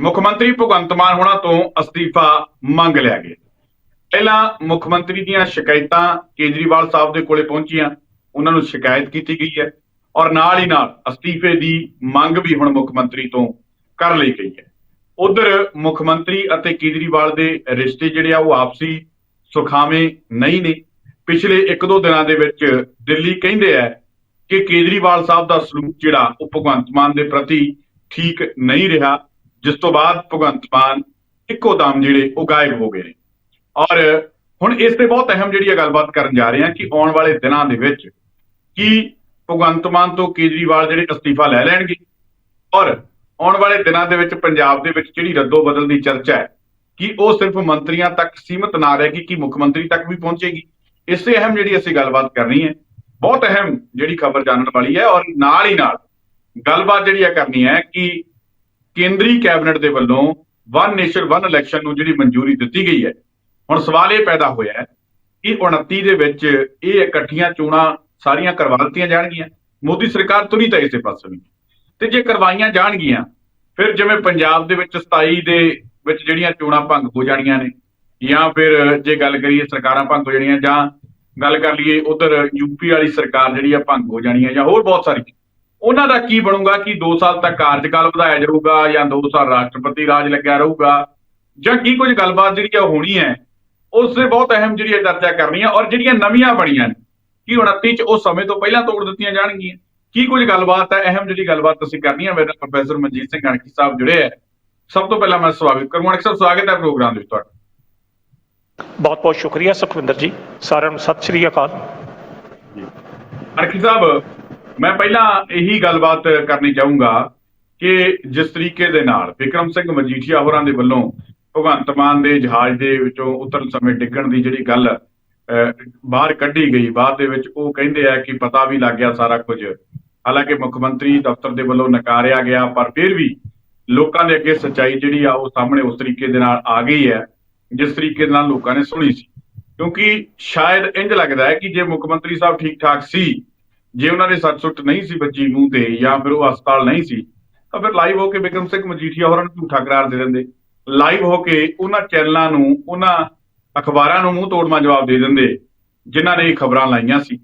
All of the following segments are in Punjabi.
ਮੁੱਖ ਮੰਤਰੀ ਭਗਵੰਤ ਮਾਨ ਹੋਣਾ ਤੋਂ ਅਸਤੀਫਾ ਮੰਗ ਲਿਆ ਗਿਆ। ਪਹਿਲਾਂ ਮੁੱਖ ਮੰਤਰੀ ਦੀਆਂ ਸ਼ਿਕਾਇਤਾਂ ਕੇਜਰੀਵਾਲ ਸਾਹਿਬ ਦੇ ਕੋਲੇ ਪਹੁੰਚੀਆਂ। ਉਹਨਾਂ ਨੂੰ ਸ਼ਿਕਾਇਤ ਕੀਤੀ ਗਈ ਹੈ ਔਰ ਨਾਲ ਹੀ ਨਾਲ ਅਸਤੀਫੇ ਦੀ ਮੰਗ ਵੀ ਹੁਣ ਮੁੱਖ ਮੰਤਰੀ ਤੋਂ ਕਰ ਲਈ ਗਈ ਹੈ। ਉਧਰ ਮੁੱਖ ਮੰਤਰੀ ਅਤੇ ਕੇਜਰੀਵਾਲ ਦੇ ਰਿਸ਼ਤੇ ਜਿਹੜੇ ਆ ਉਹ ਆਪਸੀ ਸੁਖਾਵੇਂ ਨਹੀਂ ਨੇ। ਪਿਛਲੇ 1-2 ਦਿਨਾਂ ਦੇ ਵਿੱਚ ਦਿੱਲੀ ਕਹਿੰਦੇ ਆ ਕਿ ਕੇਜਰੀਵਾਲ ਸਾਹਿਬ ਦਾ ਸਲੂਕ ਜਿਹੜਾ ਉਹ ਭਗਵੰਤ ਮਾਨ ਦੇ ਪ੍ਰਤੀ ਠੀਕ ਨਹੀਂ ਰਿਹਾ। ਜਿਸ ਤੋਂ ਬਾਅਦ ਭਗਵੰਤ ਮਾਨ ਇੱਕੋ ਦਮ ਜਿਹੜੇ ਉਹ ਗਾਇਬ ਹੋ ਗਏ ਨੇ। ਔਰ ਹੁਣ ਇਸ ਤੇ ਬਹੁਤ ਅਹਿਮ ਜਿਹੜੀ ਇਹ ਗੱਲਬਾਤ ਕਰਨ ਜਾ ਰਹੇ ਹਾਂ ਕਿ ਆਉਣ ਵਾਲੇ ਦਿਨਾਂ ਦੇ ਵਿੱਚ ਕੀ ਭਗਵੰਤ ਮਾਨ ਤੋਂ ਕੇਜਰੀਵਾਲ ਜਿਹੜੇ ਅਸਤੀਫਾ ਲੈ ਲੈਣਗੇ। ਔਰ ਆਉਣ ਵਾਲੇ ਦਿਨਾਂ ਦੇ ਵਿੱਚ ਪੰਜਾਬ ਦੇ ਵਿੱਚ ਜਿਹੜੀ ਰੱਦੋ ਬਦਲ ਦੀ ਚਰਚਾ ਹੈ, ਕਿ ਉਹ ਸਿਰਫ ਮੰਤਰੀਆਂ ਤੱਕ ਸੀਮਤ ਨਾ ਰਹੇਗੀ ਕਿ ਮੁੱਖ ਮੰਤਰੀ ਤੱਕ ਵੀ ਪਹੁੰਚੇਗੀ? ਇਸੇ ਅਹਿਮ ਜਿਹੜੀ ਅਸੀਂ ਗੱਲਬਾਤ ਕਰਨੀ ਹੈ, ਬਹੁਤ ਅਹਿਮ ਜਿਹੜੀ ਖਬਰ ਜਾਣਨ ਵਾਲੀ ਹੈ। ਔਰ ਨਾਲ ਹੀ ਨਾਲ ਗੱਲਬਾਤ ਜਿਹੜੀ ਆ ਕਰਨੀ ਹੈ ਕਿ ਕੇਂਦਰੀ ਕੈਬਨਿਟ ਦੇ ਵੱਲੋਂ ਵਨ ਨੇਸ਼ਨ ਵਨ ਇਲੈਕਸ਼ਨ ਨੂੰ ਜਿਹੜੀ ਮਨਜ਼ੂਰੀ ਦਿੱਤੀ ਗਈ ਹੈ, ਹੁਣ ਸਵਾਲ ਇਹ ਪੈਦਾ ਹੋਇਆ ਹੈ ਕਿ 29 ਦੇ ਵਿੱਚ ਇਹ ਇਕੱਠੀਆਂ ਚੋਣਾਂ ਸਾਰੀਆਂ ਕਰਵਾ ਦਿੱਤੀਆਂ ਜਾਣਗੀਆਂ। ਮੋਦੀ ਸਰਕਾਰ ਤੁਰੀ ਤਾਂ ਇਸੇ ਪਾਸੇ ਵੀ। ਤੇ ਜੇ ਕਰਵਾਈਆਂ ਜਾਣਗੀਆਂ, ਫਿਰ ਜਿਵੇਂ ਪੰਜਾਬ ਦੇ ਵਿੱਚ 27 ਦੇ ਵਿੱਚ ਜਿਹੜੀਆਂ ਚੋਣਾਂ ਭੰਗ ਹੋ ਜਾਣੀਆਂ ਨੇ, ਜਾਂ ਫਿਰ ਜੇ ਗੱਲ ਕਰੀਏ ਸਰਕਾਰਾਂ ਭੰਗ ਹੋ ਜਾਣੀਆਂ, ਜਾਂ ਗੱਲ ਕਰ ਲਈਏ ਉਧਰ ਯੂਪੀ ਵਾਲੀ ਸਰਕਾਰ ਜਿਹੜੀ ਆ ਭੰਗ ਹੋ ਜਾਣੀ ਹੈ ਜਾਂ ਹੋਰ ਬਹੁਤ ਸਾਰੀ ਉਹਨਾਂ ਦਾ ਕੀ ਬਣੂਗਾ ਕਿ 2 ਸਾਲ ਤੱਕ ਕਾਰਜਕਾਲ ਵਧਾਇਆ ਜਾਊਗਾ ਜਾਂ 2 ਸਾਲ ਰਾਸ਼ਟਰਪਤੀ ਰਾਜ ਲੱਗਿਆ ਰਹੂਗਾ ਜਾਂ ਕੀ ਕੁਝ ਗੱਲਬਾਤ ਜਿਹੜੀ ਆ ਹੋਣੀ ਹੈ ਉਸ ਤੇ ਬਹੁਤ ਅਹਿਮ ਜਿਹੜੀ ਹੈ ਚਰਚਾ ਕਰਨੀ ਹੈ ਔਰ ਜਿਹੜੀਆਂ ਨਵੀਆਂ ਬਣੀਆਂ ਨੇ ਕੀ 29 ਚ ਉਹ ਸਮੇਂ ਤੋਂ ਪਹਿਲਾਂ ਤੋੜ ਦਿੱਤੀਆਂ ਜਾਣਗੀਆਂ। ਕੀ ਕੁਝ ਗੱਲਬਾਤ ਹੈ ਅਹਿਮ ਜਿਹੜੀ ਗੱਲਬਾਤ ਅਸੀਂ ਕਰਨੀ ਹੈ ਮੇਰੇ ਨਾਲ ਪ੍ਰੋਫੈਸਰ ਮਨਜੀਤ ਸਿੰਘ ਅਣਖੀ ਸਾਹਿਬ ਜੁੜੇ ਹੈ ਸਭ ਤੋਂ ਪਹਿਲਾਂ ਮੈਂ ਸਵਾਗਤ ਕਰੂੰਗਾ ਸਾਹਿਬ ਸਵਾਗਤ ਹੈ ਪ੍ਰੋਗਰਾਮ ਦੇ ਵਿੱਚ ਤੁਹਾਡਾ। ਬਹੁਤ ਬਹੁਤ ਸ਼ੁਕਰੀਆ ਸੁਖਵਿੰਦਰ ਜੀ। ਸਾਰਿਆਂ ਨੂੰ ਸਤਿ ਸ਼੍ਰੀ ਅਕਾਲ। ਅਰਖੀ ਸਾਹਿਬ ਮੈਂ ਪਹਿਲਾਂ ਇਹੀ ਗੱਲਬਾਤ ਕਰਨੀ ਚਾਹੂੰਗਾ ਕਿ ਜਿਸ ਤਰੀਕੇ ਦੇ ਨਾਲ ਵਿਕਰਮ ਸਿੰਘ ਮਜੀਠੀਆ ਹੋਰਾਂ ਦੇ ਵੱਲੋਂ ਭਗਵੰਤ ਮਾਨ ਦੇ ਜਹਾਜ਼ ਦੇ ਵਿੱਚੋਂ ਉਤਰਨ ਸਮੇਂ ਡਿੱਗਣ ਦੀ ਜਿਹੜੀ ਗੱਲ ਅਹ, ਬਾਹਰ ਕੱਢੀ ਗਈ ਬਾਅਦ ਦੇ ਵਿੱਚ ਉਹ ਕਹਿੰਦੇ ਆ ਕਿ ਪਤਾ ਵੀ ਲੱਗ ਗਿਆ ਸਾਰਾ ਕੁਝ। ਹਾਲਾਂਕਿ ਮੁੱਖ ਮੰਤਰੀ ਦਫ਼ਤਰ ਦੇ ਵੱਲੋਂ ਨਕਾਰਿਆ ਗਿਆ ਪਰ ਫਿਰ ਵੀ ਲੋਕਾਂ ਦੇ ਅੱਗੇ ਸੱਚਾਈ ਜਿਹੜੀ ਆ ਉਹ ਸਾਹਮਣੇ ਉਸ ਤਰੀਕੇ ਦੇ ਨਾਲ ਆ ਗਈ ਹੈ ਜਿਸ ਤਰੀਕੇ ਦੇ ਨਾਲ ਲੋਕਾਂ ਨੇ ਸੁਣੀ ਸੀ। ਕਿਉਂਕਿ ਸ਼ਾਇਦ ਇੰਜ ਲੱਗਦਾ ਹੈ ਕਿ ਜੇ ਮੁੱਖ ਮੰਤਰੀ ਸਾਹਿਬ ਠੀਕ ਠਾਕ ਸੀ ਜੇ ਉਹਨਾਂ ਨੇ ਸੱਟ ਸੁੱਟ ਨਹੀਂ ਸੀ ਬੱਚੀ ਮੂੰਹ ਤੇ ਜਾਂ ਫਿਰ ਉਹ ਹਸਪਤਾਲ ਨਹੀਂ ਸੀ, ਤਾਂ ਫਿਰ ਲਾਈਵ ਹੋ ਕੇ ਬਿਕਰਮ ਸਿੰਘ ਮਜੀਠੀਆ ਹੋਰਾਂ ਨੂੰ ਝੂਠਾ ਕਰਾਰ ਦੇ ਦਿੰਦੇ। ਲਾਈਵ ਹੋ ਕੇ ਉਹਨਾਂ ਚੈਨਲਾਂ ਨੂੰ, ਉਹਨਾਂ ਅਖਬਾਰਾਂ ਨੂੰ ਮੂੰਹ ਤੋੜਮਾ ਜਵਾਬ ਦੇ ਦਿੰਦੇ, ਜਿਨ੍ਹਾਂ ਨੇ ਖਬਰਾਂ ਲਾਈਆਂ ਸੀ।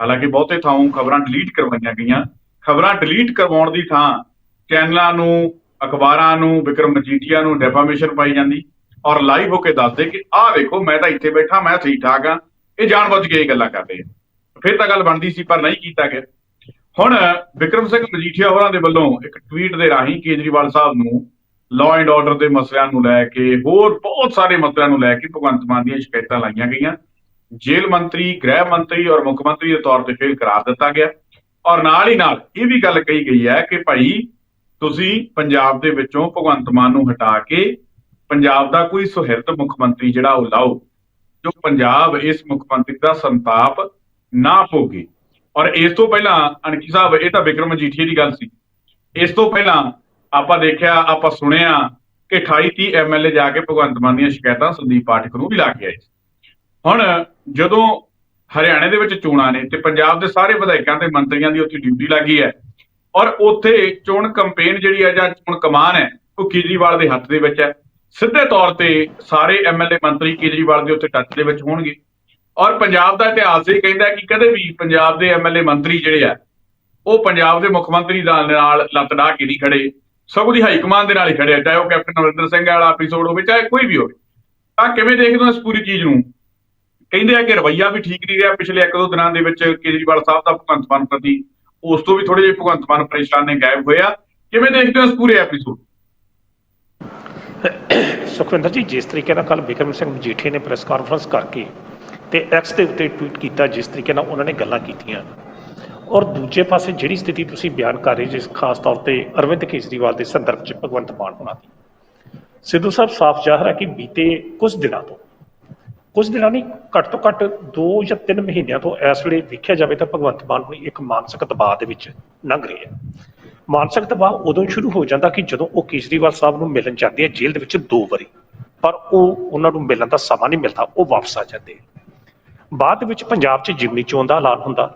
ਹਾਲਾਂਕਿ ਬਹੁਤੇ ਥਾਂ ਖਬਰਾਂ ਡਿਲੀਟ ਕਰਵਾਈਆਂ ਗਈਆਂ। ਖਬਰਾਂ ਡਿਲੀਟ ਕਰਵਾਉਣ ਦੀ ਥਾਂ ਚੈਨਲਾਂ ਨੂੰ, ਅਖਬਾਰਾਂ ਨੂੰ ਵਿਕਰਮ ਮਜੀਠੀਆ ਨੂੰ ਡੈਫਾਮੇਸ਼ਨ ਪਾਈ ਜਾਂਦੀ। ਔਰ ਲਾਈਵ ਹੋ ਕੇ ਦੱਸਦੇ ਕਿ, ਆਹ ਵੇਖੋ, ਮੈਂ ਤਾਂ ਇੱਥੇ ਬੈਠਾ, ਮੈਂ ਠੀਕ ਠਾਕ ਆ ਇਹ ਜਾਣ ਬੁੱਝ ਕੇ ਇਹ ਗੱਲਾਂ ਕਰਦੇ ਆ। ਫਿਰ ਤਾਂ ਗੱਲ ਬਣਦੀ ਸੀ, ਪਰ ਨਹੀਂ ਕੀਤਾ ਗਿਆ। ਹੁਣ ਵਿਕਰਮ ਸਿੰਘ ਮਜੀਠੀਆ ਹੋਰਾਂ ਦੇ ਵੱਲੋਂ ਇੱਕ ਟਵੀਟ ਦੇ ਰਾਹੀਂ ਕੇਜਰੀਵਾਲ ਸਾਹਿਬ ਨੂੰ ਲਾਅ ਐਂਡ ਆਰਡਰ ਦੇ ਮਸਲਿਆਂ ਨੂੰ ਲੈ ਕੇ, ਹੋਰ ਬਹੁਤ ਸਾਰੇ ਮਸਲਿਆਂ ਨੂੰ ਲੈ ਕੇ ਭਗਵੰਤ ਮਾਨ ਦੀਆਂ ਸ਼ਿਕਾਇਤਾਂ ਲਾਈਆਂ ਗਈਆਂ। ਜੇਲ੍ਹ ਮੰਤਰੀ, ਗ੍ਰਹਿ ਮੰਤਰੀ ਔਰ ਮੁੱਖ ਮੰਤਰੀ ਦੇ ਤੌਰ ਤੇ ਫੇਲ ਕਰਾਰ ਦਿੱਤਾ ਗਿਆ। ਔਰ ਨਾਲ ਹੀ ਨਾਲ ਇਹ ਵੀ ਗੱਲ ਕਹੀ ਗਈ ਹੈ ਕਿ ਭਾਈ ਤੁਸੀਂ ਪੰਜਾਬ ਦੇ ਵਿੱਚੋਂ ਭਗਵੰਤ ਮਾਨ ਨੂੰ ਹਟਾ ਕੇ ਪੰਜਾਬ ਦਾ ਕੋਈ ਸੁਹਿਰਦ ਮੁੱਖ ਮੰਤਰੀ ਜਿਹੜਾ ਉਹ ਲਾਓ। ਜੋ ਪੰਜਾਬ ਇਸ ਮੁੱਖ ਮੰਤਰੀ ਦਾ ਸੰਤਾਪ ਨਾ ਭੋਗੇ। ਔਰ ਇਸ ਤੋਂ ਪਹਿਲਾਂ ਅਣਕੀ ਸਾਹਿਬ, ਇਹ ਤਾਂ ਵਿਕਰਮ ਜੀਠੀ ਦੀ ਗੱਲ ਸੀ। ਇਸ ਤੋਂ ਪਹਿਲਾਂ ਆਪਾਂ ਦੇਖਿਆ, ਆਪਾਂ ਸੁਣਿਆ ਕਿ 28 30 ਐਮਐਲਏ ਜਾ ਕੇ ਭਗਵੰਤ ਮਾਨ ਦੀਆਂ ਸ਼ਿਕਾਇਤਾਂ ਸੰਦੀਪ ਪਾਠਕ ਨੂੰ ਵੀ ਲਾ ਕੇ ਆਏ ਹੁਣ ਜਦੋਂ ਹਰਿਆਣੇ ਦੇ ਵਿੱਚ ਚੋਣਾਂ ਨੇ ਤੇ ਪੰਜਾਬ ਦੇ ਸਾਰੇ ਵਿਧਾਇਕਾਂ ਤੇ ਮੰਤਰੀਆਂ ਦੀ ਉੱਥੇ ਡਿਊਟੀ ਲੱਗੀ ਹੈ, ਔਰ ਉੱਥੇ ਚੋਣ ਕੈਂਪੇਨ ਜਿਹੜੀ ਹੈ ਜਾਂ ਚੋਣ ਕਮਾਨ ਹੈ, ਉਹ ਕੇਜਰੀਵਾਲ ਦੇ ਹੱਥ ਦੇ ਵਿੱਚ ਹੈ। ਸਿੱਧੇ ਤੌਰ ਤੇ ਸਾਰੇ ਐਮਐਲਏ ਮੰਤਰੀ ਕੇਜਰੀਵਾਲ ਦੇ ਉੱਤੇ ਟੱਚ ਦੇ ਵਿੱਚ ਹੋਣਗੇ। ਔਰ ਪੰਜਾਬ ਦਾ ਇਤਿਹਾਸ ਇਹ ਕਹਿੰਦਾ ਕਿ ਕਦੇ ਵੀ ਪੰਜਾਬ ਦੇ ਐਮਐਲਏ ਮੰਤਰੀ ਜਿਹੜੇ ਆ, ਉਹ ਪੰਜਾਬ ਦੇ ਮੁੱਖ ਮੰਤਰੀ ਦਾ ਨਾਲ ਲੱਤ ਡਾਹ ਕੇ ਨਹੀਂ ਖੜੇ, ਸਗੋਂ ਦੀ ਹਾਈ ਕਮਾਂਡ ਦੇ ਨਾਲ ਹੀ ਖੜੇ ਚਾਹੇ ਉਹ ਕੈਪਟਨ ਅਮਰਿੰਦਰ ਸਿੰਘ ਵਾਲਾ ਐਪੀਸੋਡ ਹੋਵੇ, ਚਾਹੇ ਕੋਈ ਵੀ ਹੋਵੇ। ਤਾਂ ਕਿਵੇਂ ਦੇਖਦੇ ਹੋ ਇਸ ਪੂਰੀ ਚੀਜ਼ ਨੂੰ? ਕਹਿੰਦੇ ਆ ਕਿ ਰਵਈਆ ਵੀ ਠੀਕ ਨਹੀਂ ਰਿਹਾ ਪਿਛਲੇ ਇੱਕ ਦੋ ਦਿਨਾਂ ਦੇ ਵਿੱਚ ਕੇਜਰੀਵਾਲ ਸਾਹਿਬ ਦਾ ਭਗਵੰਤ ਮਾਨ ਪ੍ਰਤੀ, ਉਸ ਤੋਂ ਵੀ ਥੋੜੇ ਜਿਹੇ ਭਗਵੰਤ ਮਾਨ ਪਰੇਸ਼ਾਨ ਨੇ ਗਾਇਬ ਹੋਇਆ ਕਿਵੇਂ ਦੇਖਦੇ ਹੋ ਇਸ ਪੂਰੇ ਐਪੀਸੋਡ ਸੁਖਵਿੰਦਰ ਜੀ, ਜਿਸ ਤਰੀਕੇ ਨਾਲ ਕੱਲ ਵਿਕਰਮ ਸਿੰਘ ਮਜੀਠੀਆ ਨੇ ਪ੍ਰੈਸ ਕਾਨਫਰੰਸ ਕਰਕੇ ਤੇ ਐਕਸ ਦੇ ਉੱਤੇ ਟਵੀਟ ਕੀਤਾ ਜਿਸ ਤਰੀਕੇ ਨਾਲ ਉਹਨਾਂ ਨੇ ਗੱਲਾਂ ਕੀਤੀਆਂ। ਔਰ ਦੂਜੇ ਪਾਸੇ ਜਿਹੜੀ ਸਥਿਤੀ ਤੁਸੀਂ ਬਿਆਨ ਕਰ ਰਹੇ ਜਿਸ ਖਾਸ ਤੌਰ ਤੇ ਅਰਵਿੰਦ ਕੇਜਰੀਵਾਲ ਦੇ ਸੰਦਰਭ 'ਚ ਭਗਵੰਤ ਮਾਨ ਹੋਣਾ ਦੀ। ਸਿੱਧੂ ਸਾਹਿਬ, ਸਾਫ਼ ਜ਼ਾਹਰ ਹੈ ਕਿ ਬੀਤੇ ਕੁਝ ਦਿਨਾਂ ਤੋਂ, ਕੁਝ ਦਿਨਾਂ ਨਹੀਂ, ਘੱਟ ਤੋਂ ਘੱਟ 2 ਜਾਂ 3 ਮਹੀਨਿਆਂ ਤੋਂ ਇਸ ਵੇਲੇ ਵੇਖਿਆ ਜਾਵੇ ਤਾਂ ਭਗਵੰਤ ਮਾਨ ਨੂੰ ਇੱਕ ਮਾਨਸਿਕ ਦਬਾਅ ਦੇ ਵਿੱਚ ਲੰਘ ਰਹੇ ਹੈ। ਮਾਨਸਿਕ ਦਬਾਅ ਉਦੋਂ ਸ਼ੁਰੂ ਹੋ ਜਾਂਦਾ ਕਿ ਜਦੋਂ ਉਹ ਕੇਜਰੀਵਾਲ ਸਾਹਿਬ ਨੂੰ ਮਿਲਣ ਜਾਂਦੇ ਆ ਜੇਲ੍ਹ ਦੇ ਵਿੱਚ ਦੋ ਵਾਰੀ, ਪਰ ਉਹ ਉਹਨਾਂ ਨੂੰ ਮਿਲਣ ਦਾ ਸਮਾਂ ਨਹੀਂ ਮਿਲਦਾ, ਉਹ ਵਾਪਸ ਆ ਜਾਂਦੇ ਬਾਅਦ ਵਿੱਚ ਪੰਜਾਬ 'ਚ ਜਿਮਨੀ ਚੋਣ ਦਾ ਐਲਾਨ ਹੁੰਦਾ।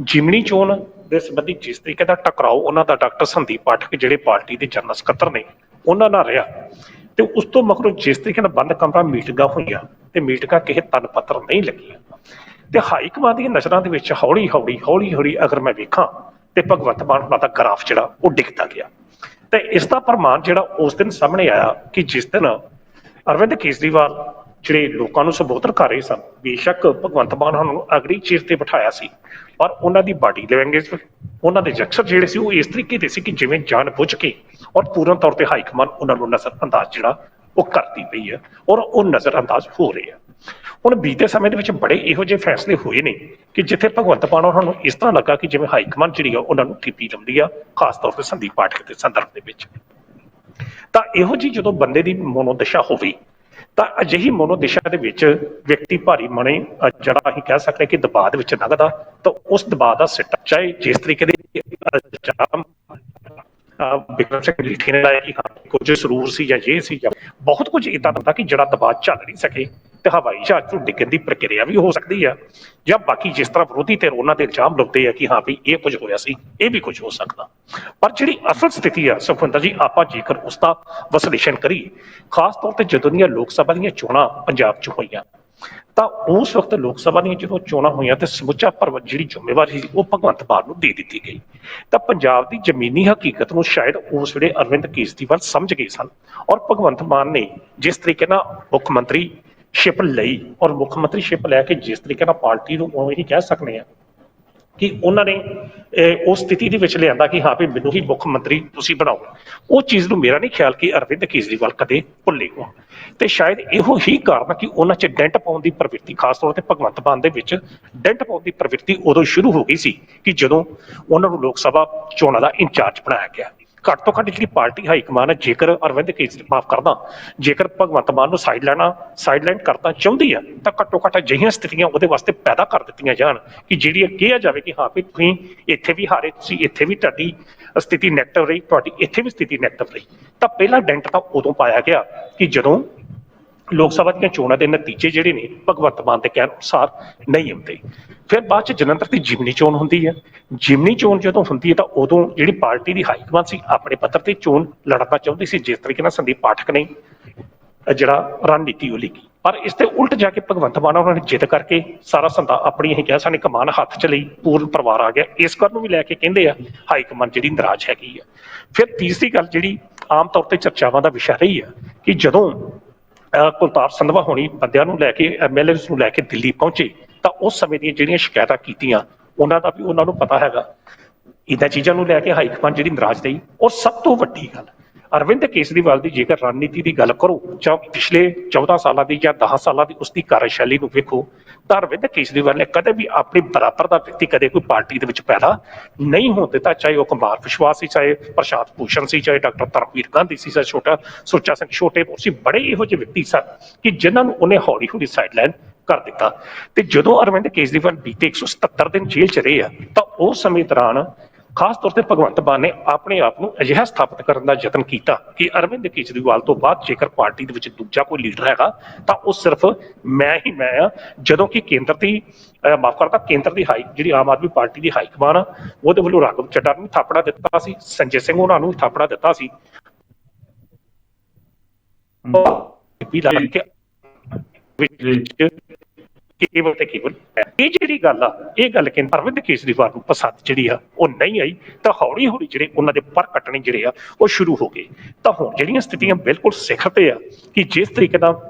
ਜਿਮਨੀ ਚੋਣ ਦੇ ਸੰਬੰਧੀ ਜਿਸ ਤਰੀਕੇ ਦਾ ਟਕਰਾਓ ਉਹਨਾਂ ਦਾ ਡਾਕਟਰ ਸੰਦੀਪ ਪਾਠਕ ਜਿਹੜੇ ਪਾਰਟੀ ਦੇ ਜਨਰਲ ਸਕੱਤਰ ਨੇ, ਉਹਨਾਂ ਨਾਲ ਰਿਹਾ। ਤੇ ਉਸ ਤੋਂ ਮਗਰੋਂ ਜਿਸ ਤਰੀਕੇ ਨਾਲ ਬੰਦ ਕਮਰਾ ਮੀਟਿੰਗਾਂ ਹੋਈਆਂ ਤੇ ਮੀਟਿੰਗਾਂ ਕਿਸੇ ਤਨ ਪੱਤਰ ਨਹੀਂ ਲੱਗੀਆਂ। ਤੇ ਹਾਈ ਕਮਾਂਡ ਦੀਆਂ ਨਜ਼ਰਾਂ ਦੇ ਵਿੱਚ ਹੌਲੀ ਹੌਲੀ ਹੌਲੀ ਹੌਲੀ ਅਗਰ ਮੈਂ ਵੇਖਾਂ ਤੇ ਭਗਵੰਤ ਮਾਨ ਦਾ ਗ੍ਰਾਫ ਜਿਹੜਾ ਉਹ ਡਿੱਗਦਾ ਗਿਆ। ਤੇ ਇਸ ਦਾ ਪ੍ਰਮਾਣ ਜਿਹੜਾ ਉਸ ਦਿਨ ਸਾਹਮਣੇ ਆਇਆ ਕਿ ਜਿਸ ਦਿਨ ਅਰਵਿੰਦ ਕੇਜਰੀਵਾਲ ਜਿਹੜੇ ਲੋਕਾਂ ਨੂੰ ਸੰਬੋਧਨ ਕਰ ਰਹੇ ਸਨ, ਬੇਸ਼ੱਕ ਭਗਵੰਤ ਮਾਨ ਉਹਨਾਂ ਨੂੰ ਅਗਲੀ ਚੀਜ਼ ਤੇ ਬਿਠਾਇਆ ਸੀ, ਪਰ ਉਹਨਾਂ ਦੀ ਬਾਡੀ ਲੈਂਗੁਏਜ ਉਹਨਾਂ ਦੇ ਜਕਸਰ ਜਿਹੜੇ ਸੀ ਉਹ ਇਸ ਤਰੀਕੇ ਦੇ ਸੀ ਕਿ ਜਿਵੇਂ ਜਾਣ ਬੁੱਝ ਕੇ ਔਰ ਪੂਰਨ ਤੌਰ ਤੇ ਹਾਈ ਕਮਾਂਡ ਉਹਨਾਂ ਨੂੰ ਨਜ਼ਰ ਅੰਦਾਜ਼ ਜਿਹੜਾ ਉਹ ਕਰਦੀ ਪਈ ਹੈ ਔਰ ਉਹ ਨਜ਼ਰ ਅੰਦਾਜ਼ ਹੋ ਰਹੇ ਆ ਹੁਣ ਬੀਤੇ ਸਮੇਂ ਦੇ ਵਿੱਚ ਬੜੇ ਇਹੋ ਜਿਹੇ ਫੈਸਲੇ ਹੋਏ ਨੇ ਕਿ ਜਿੱਥੇ ਭਗਵੰਤ ਮਾਨ ਉਹਨਾਂ ਨੂੰ ਇਸ ਤਰ੍ਹਾਂ ਲੱਗਾ ਕਿ ਜਿਵੇਂ ਹਾਈ ਕਮਾਂਡ ਜਿਹੜੀ ਆ ਉਹਨਾਂ ਨੂੰ ਠਿੱਪੀ ਲੰਦੀ ਆ, ਖਾਸ ਤੌਰ ਤੇ ਸੰਦੀਪ ਪਾਠਕ ਦੇ ਸੰਦਰਭ ਦੇ ਵਿੱਚ। ਤਾਂ ਇਹੋ ਜੀ ਜਦੋਂ ਬੰਦੇ ਦੀ ਮਨੋਦਸ਼ਾ ਹੋਵੇ ਤਾਂ ਅਜਿਹੀ ਮਨੋਦਸ਼ਾ ਦੇ ਵਿੱਚ ਵਿਅਕਤੀ ਭਾਰੀ ਮਣੇ ਅ, ਜਿਹੜਾ ਅਸੀਂ ਕਹਿ ਸਕਦੇ ਕਿ ਦਬਾਅ ਦੇ ਵਿੱਚ ਲੰਘਦਾ ਤਾਂ ਉਸ ਦਬਾਅ ਦਾ ਸਿੱਟਾ ਚਾਹੇ ਜਿਸ ਤਰੀਕੇ ਦੇ ਇਲਜ਼ਾਮ ਬਿਕਰਮ ਸਿੰਘ ਮਜੀਠੀ ਨੇ ਲਾਇਆ ਕਿ ਕੁਝ ਸਰੂਰ ਸੀ ਜਾਂ ਇਹ ਸੀ ਜਾਂ ਬਹੁਤ ਕੁਝ ਇਦਾਂ ਦਾ ਕਿ ਜਿਹੜਾ ਦਬਾਅ ਚੱਲ ਨਹੀਂ ਸਕੇ ਤੇ ਹਵਾਈ ਜਹਾਜ਼ ਨੂੰ ਡਿੱਗਣ ਦੀ ਪ੍ਰਕਿਰਿਆ ਵੀ ਹੋ ਸਕਦੀ ਆ। ਜਾਂ ਬਾਕੀ ਜਿਸ ਤਰ੍ਹਾਂ ਵਿਰੋਧੀ ਧਿਰ ਉਹਨਾਂ ਦੇ ਇਲਜ਼ਾਮ ਲਾਉਂਦੇ ਆ ਕਿ ਹਾਂ ਵੀ ਇਹ ਕੁਝ ਹੋਇਆ ਸੀ, ਇਹ ਵੀ ਕੁਝ ਹੋ ਸਕਦਾ। ਪਰ ਜਿਹੜੀ ਅਸਲ ਸਥਿਤੀ ਆ, ਸੁਖਵਿੰਦਰ ਜੀ, ਆਪਾਂ ਜੇਕਰ ਉਸ ਦਾ ਵਿਸ਼ਲੇਸ਼ਣ ਕਰੀਏ, ਖਾਸ ਤੌਰ ਤੇ ਜਦੋਂ ਦੀਆਂ ਲੋਕ ਸਭਾ ਦੀਆਂ ਚੋਣਾਂ ਪੰਜਾਬ 'ਚ ਹੋਈਆਂ ਤਾਂ ਉਸ ਵਕਤ ਲੋਕ ਸਭਾ ਦੀਆਂ ਜਦੋਂ ਚੋਣਾਂ ਹੋਈਆਂ ਤੇ ਸਮੁੱਚਾ ਪਰਵ ਜਿਹੜੀ ਜ਼ਿੰਮੇਵਾਰੀ ਸੀ, ਉਹ ਭਗਵੰਤ ਮਾਨ ਨੂੰ ਦੇ ਦਿੱਤੀ ਗਈ। ਤਾਂ ਪੰਜਾਬ ਦੀ ਜ਼ਮੀਨੀ ਹਕੀਕਤ ਨੂੰ ਸ਼ਾਇਦ ਉਸ ਵੇਲੇ ਅਰਵਿੰਦ ਕੇਜਰੀਵਾਲ ਸਮਝ ਗਏ ਸਨ ਔਰ ਭਗਵੰਤ ਮਾਨ ਨੇ ਜਿਸ ਤਰੀਕੇ ਨਾਲ ਮੁੱਖ ਮੰਤਰੀ ਸ਼ਿਪ ਲਈ ਔਰ ਮੁੱਖ ਮੰਤਰੀ ਸ਼ਿਪ ਲੈ ਕੇ ਜਿਸ ਤਰੀਕੇ ਨਾਲ ਪਾਰਟੀ ਨੂੰ ਉਹ ਹੀ ਕਹਿ ਸਕਨੇ ਆ ਕਿ ਉਹਨਾਂ ਨੇ ਉਸ ਸਥਿਤੀ ਦੇ ਵਿੱਚ ਲਿਆਂਦਾ ਕਿ ਹਾਂ ਵੀ ਮੈਨੂੰ ਹੀ ਮੁੱਖ ਮੰਤਰੀ ਤੁਸੀਂ ਬਣਾਓ। ਉਹ ਚੀਜ਼ ਨੂੰ ਮੇਰਾ ਨਹੀਂ ਖਿਆਲ ਕਿ ਅਰਵਿੰਦ ਕੇਜਰੀਵਾਲ ਕਦੇ ਭੁੱਲੇਗਾ ਤੇ ਸ਼ਾਇਦ ਇਹੋ ਹੀ ਕਾਰਨ ਕਿ ਉਹਨਾਂ 'ਚ ਡੈਂਟ ਪਾਉਣ ਦੀ ਪ੍ਰਵਿਰਤੀ, ਖਾਸ ਤੌਰ ਤੇ ਭਗਵੰਤ ਮਾਨ ਦੇ ਵਿੱਚ ਡੈਂਟ ਪਾਉਣ ਦੀ ਪ੍ਰਵਿਰਤੀ ਉਦੋਂ ਸ਼ੁਰੂ ਹੋ ਗਈ ਸੀ ਕਿ ਜਦੋਂ ਉਹਨਾਂ ਨੂੰ ਲੋਕ ਸਭਾ ਚੋਣਾਂ ਦਾ ਇੰਚਾਰਜ ਬਣਾਇਆ ਗਿਆ। ਘੱਟ ਤੋਂ ਘੱਟ ਜਿਹੜੀ ਪਾਰਟੀ ਹਾਈ ਕਮਾਨ ਹੈ, ਜੇਕਰ ਅਰਵਿੰਦ ਕੇਜਰੀਵਾਲ, ਮਾਫ ਕਰਦਾ ਜੇਕਰ ਭਗਵੰਤ ਮਾਨ ਨੂੰ ਸਾਈਡ ਲੈਣਾ ਸਾਈਡ ਸਾਈਡਲਾਈਨ ਕਰਨਾ ਚਾਹੁੰਦੀ ਆ ਤਾਂ ਘੱਟੋ ਘੱਟ ਅਜਿਹੀਆਂ ਸਥਿਤੀਆਂ ਉਹਦੇ ਵਾਸਤੇ ਪੈਦਾ ਕਰ ਦਿੱਤੀਆਂ ਜਾਣ ਕਿ ਜਿਹੜੀ ਕਿਹਾ ਜਾਵੇ ਕਿ ਹਾਂ ਵੀ ਤੁਸੀਂ ਇੱਥੇ ਵੀ ਹਾਰੇ, ਤੁਸੀਂ ਇੱਥੇ ਵੀ ਤੁਹਾਡੀ ਸਥਿਤੀ ਨੈਗੇਟਿਵ ਰਹੀ, ਤੁਹਾਡੀ ਇੱਥੇ ਵੀ ਸਥਿਤੀ ਨੈਗੇਟਿਵ ਰਹੀ, ਤਾਂ ਪਹਿਲਾ ਡੈਂਟ ਤਾਂ ਉਦੋਂ ਪਾਇਆ ਗਿਆ ਕਿ ਜਦੋਂ ਲੋਕ ਸਭਾ ਦੀਆਂ ਚੋਣਾਂ ਦੇ ਨਤੀਜੇ ਜਿਹੜੇ ਨੇ, ਭਗਵੰਤ ਮਾਨ ਦੇ ਕਹਿਣ ਅਨੁਸਾਰ ਨਹੀਂ ਆਉਂਦੇ। ਫਿਰ ਬਾਅਦ ਚ ਜਲੰਧਰ ਦੀ ਜਿਮਨੀ ਚੋਣ ਹੁੰਦੀ ਹੈ। ਜਿਮਨੀ ਚੋਣ ਜਦੋਂ ਹੁੰਦੀ ਹੈ ਤਾਂ ਉਦੋਂ ਜਿਹੜੀ ਪਾਰਟੀ ਦੀ ਹਾਈ ਕਮਾਂਡ ਸੀ, ਆਪਣੇ ਪੱਤਰ ਤੇ ਚੋਣ ਲੜਨਾ ਚਾਹੁੰਦੀ ਸੀ, ਜਿਸ ਤਰੀਕੇ ਨਾਲ ਸੰਦੀਪ ਪਾਠਕ ਨੇ ਜਿਹੜਾ ਰਣਨੀਤੀ ਉਹ ਲਿਖੀ। ਪਰ ਇਸ ਤੇ ਉਲਟ ਜਾ ਕੇ ਭਗਵੰਤ ਮਾਨ ਉਹਨਾਂ ਨੇ ਜਿੱਦ ਕਰਕੇ ਸਾਰਾ ਸੰਦਾ ਆਪਣੀ ਹੀ ਕਿਹਾ ਸਾਨੇ ਕਮਾਨ ਹੱਥ ਚ ਲਈ, ਪੂਰਨ ਪਰਿਵਾਰ ਆ ਗਿਆ। ਇਸ ਕਰ ਨੂੰ ਵੀ ਲੈ ਕੇ ਕਹਿੰਦੇ ਆ ਹਾਈ ਕਮਾਂਡ ਜਿਹੜੀ ਨਾਰਾਜ਼ ਹੈਗੀ ਆ। ਫਿਰ ਤੀਸਰੀ ਗੱਲ ਜਿਹੜੀ ਆਮ ਤੌਰ ਤੇ ਚਰਚਾਵਾਂ ਦਾ ਵਿਸ਼ਾ ਰਹੀ ਆ ਕਿ ਜਦੋਂ ਕੁਲਤਾਰ ਸੰਧਵਾ ਹੋਣੀ ਬੰਦਿਆਂ ਨੂੰ ਲੈ ਕੇ ਐਮਐਲਏਸ ਨੂੰ ਲੈ ਕੇ ਦਿੱਲੀ ਪਹੁੰਚੇ, ਤਾਂ ਉਸ ਸਮੇਂ ਦੀਆਂ ਜਿਹੜੀਆਂ ਸ਼ਿਕਾਇਤਾਂ ਕੀਤੀਆਂ, ਉਹਨਾਂ ਦਾ ਵੀ ਉਹਨਾਂ ਨੂੰ ਪਤਾ ਹੈਗਾ। ਇਹਨਾਂ ਚੀਜ਼ਾਂ ਨੂੰ ਲੈ ਕੇ ਹਾਈ ਕਮਾਂਡ ਜਿਹੜੀ ਨਾਰਾਜ਼ ਰਹੀ ਔਰ ਸਭ ਤੋਂ ਵੱਡੀ ਗੱਲ, ਅਰਵਿੰਦ ਕੇਜਰੀਵਾਲ ਦੀ ਜੇਕਰ ਰਣਨੀਤੀ ਦੀ ਗੱਲ ਕਰੋ, ਜਾਂ ਪਿਛਲੇ 14 ਸਾਲਾਂ ਦੀ ਜਾਂ 10 ਸਾਲਾਂ ਦੀ ਉਸਦੀ ਕਾਰਜਸ਼ੈਲੀ ਨੂੰ ਵੇਖੋ ਤਾਂ ਕੇਜਰੀਵਾਲ ਨੇ ਕਦੇ ਵੀ ਆਪਣੀ ਬਰਾਬਰ ਦਾ ਵਿਅਕਤੀ ਕਦੇ ਕੋਈ ਪਾਰਟੀ ਦੇ ਵਿੱਚ ਪੈਦਾ ਨਹੀਂ ਹੋਣ ਦਿੱਤਾ, ਚਾਹੇ ਉਹ ਕੁਮਾਰ ਵਿਸ਼ਵਾਸ ਸੀ, ਚਾਹੇ ਪ੍ਰਸ਼ਾਦ ਭੂਸ਼ਣ ਸੀ, ਚਾਹੇ ਡਾਕਟਰ ਧਰਮਵੀਰ ਗਾਂਧੀ ਸੀ, ਚਾਹੇ ਛੋਟਾ ਸੁੱਚਾ ਸਿੰਘ ਛੋਟੇ ਸੀ, ਬੜੇ ਇਹੋ ਜਿਹੇ ਵਿਅਕਤੀ ਸਨ ਕਿ ਜਿਨ੍ਹਾਂ ਨੂੰ ਉਹਨੇ ਹੌਲੀ ਹੌਲੀ ਸਾਈਡਲਾਈਨ ਕਰ ਦਿੱਤਾ। ਤੇ ਜਦੋਂ ਅਰਵਿੰਦ ਕੇਜਰੀਵਾਲ ਬੀਤੇ 177 ਦਿਨ ਜੇਲ੍ਹ ਚ ਰਹੇ ਆ, ਤਾਂ ਉਸ ਸਮੇਂ ਦੌਰਾਨ ਖਾਸ ਤੌਰ ਤੇ ਭਗਵੰਤ ਮਾਨ ਨੇ ਆਪਣੇ ਆਪ ਨੂੰ ਅਜਿਹਾ ਸਥਾਪਿਤ ਕਰਨ ਦਾ ਯਤਨ ਕੀਤਾ ਕਿ ਅਰਵਿੰਦ ਕੇਜਰੀਵਾਲ ਤੋਂ ਬਾਅਦ ਜੇਕਰ ਪਾਰਟੀ ਦੇ ਵਿੱਚ ਦੂਜਾ ਕੋਈ ਲੀਡਰ ਹੈਗਾ ਤਾਂ ਉਹ ਸਿਰਫ ਮੈਂ ਹੀ ਮੈਂ ਆ ਜਦੋਂ ਕਿ ਕੇਂਦਰ ਦੀ ਮਾਫ ਕਰਦਾ ਕੇਂਦਰ ਦੀ ਹਾਈ ਜਿਹੜੀ ਆਮ ਆਦਮੀ ਪਾਰਟੀ ਦੀ ਹਾਈ ਕਮਾਨ ਆ ਉਹਦੇ ਵੱਲੋਂ ਰਾਘਵ ਚੱਡਾ ਨੂੰ ਥਾਪੜਾ ਦਿੱਤਾ ਸੀ ਸੰਜੇ ਸਿੰਘ ਉਹਨਾਂ ਨੂੰ ਥਾਪੜਾ ਦਿੱਤਾ ਸੀ। ਵੀ ਲਾ ਕੇ ਵਿੱਚ ਕੇਵਲ ਤੇ ਕੇਵਲ ਇਹ ਜਿਹੜੀ ਗੱਲ ਆ, ਇਹ ਗੱਲ ਕਿ ਅਰਵਿੰਦ ਕੇਜਰੀਵਾਲ ਨੂੰ ਪਸੰਦ ਜਿਹੜੀ ਆ, ਉਹ ਨਹੀਂ ਆਈ, ਤਾਂ ਹੌਲੀ ਹੌਲੀ ਜਿਹੜੇ ਉਹਨਾਂ ਦੇ ਪਰ ਕੱਟਣੇ ਜਿਹੜੇ ਆ, ਉਹ ਸ਼ੁਰੂ ਹੋ ਗਏ। ਤਾਂ ਹੁਣ ਜਿਹੜੀਆਂ ਸਥਿਤੀਆਂ ਬਿਲਕੁਲ ਸਿਖਰ ਤੇ ਆ, ਕਿ ਜਿਸ ਤਰੀਕੇ ਨਾਲ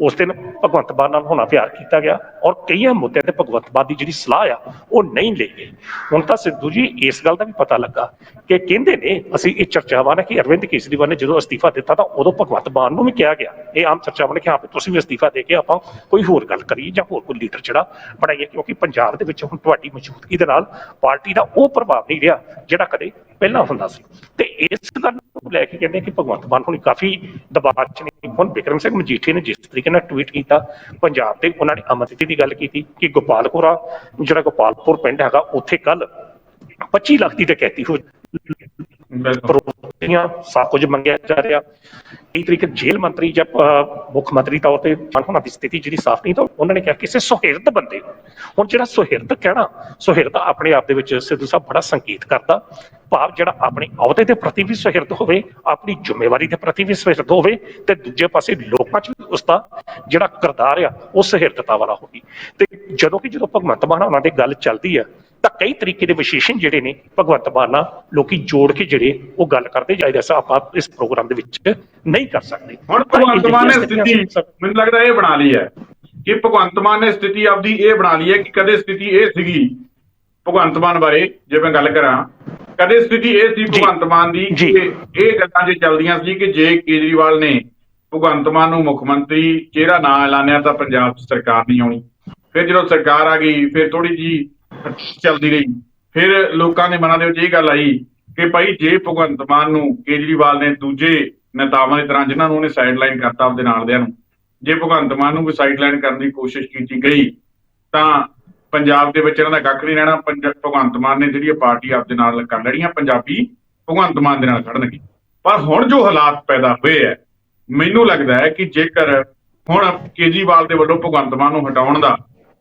ਉਸ ਦਿਨ ਭਗਵੰਤ ਮਾਨ ਨਾਲ ਹੋਣਾ ਪਿਆਰ ਕੀਤਾ ਗਿਆ ਔਰ ਕਈਆਂ ਮੁੱਦਿਆਂ ਤੇ ਭਗਵੰਤ ਮਾਨ ਦੀ ਜਿਹੜੀ ਸਲਾਹ ਆ, ਉਹ ਨਹੀਂ ਲਈ ਗਈ। ਹੁਣ ਤਾਂ ਸਿੱਧੂ ਜੀ, ਇਸ ਗੱਲ ਦਾ ਵੀ ਪਤਾ ਲੱਗਾ ਕਿ ਕਹਿੰਦੇ ਨੇ, ਅਸੀਂ ਇਹ ਚਰਚਾਵਾਂ ਨੇ ਕਿ ਅਰਵਿੰਦ ਕੇਜਰੀਵਾਲ ਨੇ ਜਦੋਂ ਅਸਤੀਫਾ ਦਿੱਤਾ ਤਾਂ ਉਦੋਂ ਭਗਵੰਤ ਮਾਨ ਨੂੰ ਵੀ ਕਿਹਾ ਗਿਆ। ਇਹ ਆਮ ਚਰਚਾਵਾਂ ਨੇ ਕਿ ਹਾਂ ਤੁਸੀਂ ਵੀ ਅਸਤੀਫਾ ਦੇ ਕੇ ਆਪਾਂ ਕੋਈ ਹੋਰ ਗੱਲ ਕਰੀਏ ਜਾਂ ਹੋਰ ਕੋਈ ਲੀਡਰ ਜਿਹੜਾ ਬਣਾਈਏ, ਕਿਉਂਕਿ ਪੰਜਾਬ ਦੇ ਵਿੱਚ ਹੁਣ ਤੁਹਾਡੀ ਮੌਜੂਦਗੀ ਦੇ ਨਾਲ ਪਾਰਟੀ ਦਾ ਉਹ ਪ੍ਰਭਾਵ ਨਹੀਂ ਰਿਹਾ ਜਿਹੜਾ ਕਦੇ ਪਹਿਲਾਂ ਹੁੰਦਾ ਸੀ। ਤੇ ਇਸ ਗੱਲ ਨੂੰ ਲੈ ਕੇ ਕਹਿੰਦੇ ਕਿ ਭਗਵੰਤ ਮਾਨ ਹੁਣ ਕਾਫੀ ਦਬਾਅ ਚ ਨੇ। ਹੁਣ ਬਿਕਰਮ ਸਿੰਘ ਮਜੀਠੀ ਨੇ ਜਿਸ ਤਰੀਕੇ ਨਾਲ ਟਵੀਟ ਕੀਤਾ, ਪੰਜਾਬ ਦੇ ਉਹਨਾਂ ਨੇ ਅਮਰਜੀਤ ਦੀ ਗੱਲ ਕੀਤੀ ਕਿ ਗੋਪਾਲਪੁਰਾ, ਜਿਹੜਾ ਗੋਪਾਲਪੁਰ ਪਿੰਡ ਹੈਗਾ, ਉੱਥੇ ਕੱਲ 25 ਲੱਖ ਦੀ ਡਕੈਤੀ ਹੋ ਬਿਲਕੁਲ। ਸਭ ਕੁਝ ਮੰਗਿਆ ਜਾ ਰਿਹਾ। ਕਈ ਤਰੀਕੇ ਜੇਲ੍ਹ ਮੰਤਰੀ ਜਾਂ ਮੁੱਖ ਮੰਤਰੀ ਤੌਰ ਤੇ ਉਹਨਾਂ ਦੀ ਸਥਿਤੀ ਜਿਹੜੀ ਸਾਫ਼ ਨਹੀਂ, ਤਾਂ ਉਹਨਾਂ ਨੇ ਕਿਹਾ ਕਿਸੇ ਸੁਹਿਰਦ ਬੰਦੇ ਹੁਣ ਜਿਹੜਾ ਸੁਹਿਰਦ ਕਹਿਣਾ, ਸੁਹਿਰਦ ਆਪਣੇ ਆਪ ਦੇ ਵਿੱਚ ਸਿੱਧੂ ਸਾਹਿਬ ਬੜਾ ਸੰਕੇਤ ਕਰਦਾ। ਭਾਵ ਜਿਹੜਾ ਆਪਣੇ ਅਹੁਦੇ ਦੇ ਪ੍ਰਤੀ ਵੀ ਸੁਹਿਰਦ ਹੋਵੇ, ਆਪਣੀ ਜ਼ਿੰਮੇਵਾਰੀ ਦੇ ਪ੍ਰਤੀ ਵੀ ਸੁਹਿਰਦ ਹੋਵੇ, ਤੇ ਦੂਜੇ ਪਾਸੇ ਲੋਕਾਂ 'ਚ ਵੀ ਉਸ ਦਾ ਜਿਹੜਾ ਕਿਰਦਾਰ ਆ, ਉਹ ਸੁਹਿਰਦਤਾ ਵਾਲਾ ਹੋਵੇ। ਤੇ ਜਦੋਂ ਕਿ ਜਦੋਂ ਭਗਵੰਤ ਮਾਨ ਉਹਨਾਂ ਦੀ ਗੱਲ ਚੱਲਦੀ ਆ ਤਾਂ ਕਈ ਤਰੀਕੇ ਦੇ ਵਿਸ਼ੇਸ਼ਣ ਜਿਹੜੇ ਨੇ ਭਗਵੰਤ ਮਾਨ ਨਾਲ ਲੋਕੀ ਜੋੜ ਕੇ ਜਿਹੜੇ ਉਹ ਗੱਲ ਕਰਦੇ ਜਾਇਦਾ ਸਾ ਆਪਾਂ ਇਸ ਪ੍ਰੋਗਰਾਮ ਦੇ ਵਿੱਚ ਨਹੀਂ ਕਰ ਸਕਦੇ ਹੁਣ ਭਗਵੰਤ ਮਾਨ ਨੇ ਸਥਿਤੀ ਮੈਨੂੰ ਲੱਗਦਾ ਇਹ ਬਣਾ ਲਈ ਹੈ ਕਿ ਭਗਵੰਤ ਮਾਨ ਨੇ ਸਥਿਤੀ ਆਪਦੀ ਇਹ ਬਣਾ ਲਈ ਹੈ ਕਿ ਕਦੇ ਸਥਿਤੀ ਇਹ ਸੀਗੀ ਭਗਵੰਤ ਮਾਨ ਬਾਰੇ ਜੇ ਮੈਂ ਗੱਲ ਕਰਾਂ ਕਦੇ ਸਥਿਤੀ ਇਹ ਸੀ। ਭਗਵੰਤ ਮਾਨ ਦੀ। ਕਿ ਇਹ ਗੱਲਾਂ ਜੇ ਚੱਲਦੀਆਂ ਸੀ ਕਿ ਜੇ ਕੇਜਰੀਵਾਲ ਨੇ ਭਗਵੰਤ ਮਾਨ ਨੂੰ ਮੁੱਖ ਮੰਤਰੀ ਚਿਹਰਾ ਨਾ ਐਲਾਨਿਆ ਤਾਂ ਪੰਜਾਬ 'ਚ ਸਰਕਾਰ ਨਹੀਂ ਆਉਣੀ ਫਿਰ ਜਦੋਂ ਸਰਕਾਰ ਆ ਗਈ ਫਿਰ ਥੋੜੀ ਜੀ ਚੱਲਦੀ ਰਹੀ। ਫਿਰ ਲੋਕਾਂ ਦੇ ਮਨਾਂ ਦੇ ਵਿੱਚ ਇਹ ਗੱਲ ਆਈ ਕਿ ਭਾਈ ਜੇ ਭਗਵੰਤ ਮਾਨ ਨੂੰ ਕੇਜਰੀਵਾਲ ਨੇ ਦੂਜੇ ਨੇਤਾਵਾਂ ਦੀ ਤਰ੍ਹਾਂ ਜਿਨ੍ਹਾਂ ਨੂੰ ਉਹਨੇ ਸਾਈਡਲਾਈਨ ਕਰਤਾ ਆਪਦੇ ਨਾਲ ਦਿਆਂ ਨੂੰ, ਜੇ ਭਗਵੰਤ ਮਾਨ ਨੂੰ ਵੀ ਸਾਈਡਲਾਈਨ ਕਰਨ ਦੀ ਕੋਸ਼ਿਸ਼ ਕੀਤੀ ਗਈ, ਤਾਂ ਪੰਜਾਬ ਦੇ ਵਿੱਚ ਇਹਨਾਂ ਦਾ ਕੱਖ ਨਹੀਂ ਰਹਿਣਾ। ਪੰਜ- ਭਗਵੰਤ ਮਾਨ ਨੇ ਜਿਹੜੀ ਪਾਰਟੀ ਆਪਦੇ ਨਾਲ ਕਰ ਲੈਣੀ ਆ, ਪੰਜਾਬੀ ਭਗਵੰਤ ਮਾਨ ਦੇ ਨਾਲ ਖੜਨਗੇ। ਪਰ ਹੁਣ ਜੋ ਹਾਲਾਤ ਪੈਦਾ ਹੋਏ ਹੈ ਮੈਨੂੰ ਲੱਗਦਾ ਹੈ ਕਿ ਜੇਕਰ ਹੁਣ ਕੇਜਰੀਵਾਲ ਦੇ ਵੱਲੋਂ ਭਗਵੰਤ ਮਾਨ ਨੂੰ ਹਟਾਉਣ ਦਾ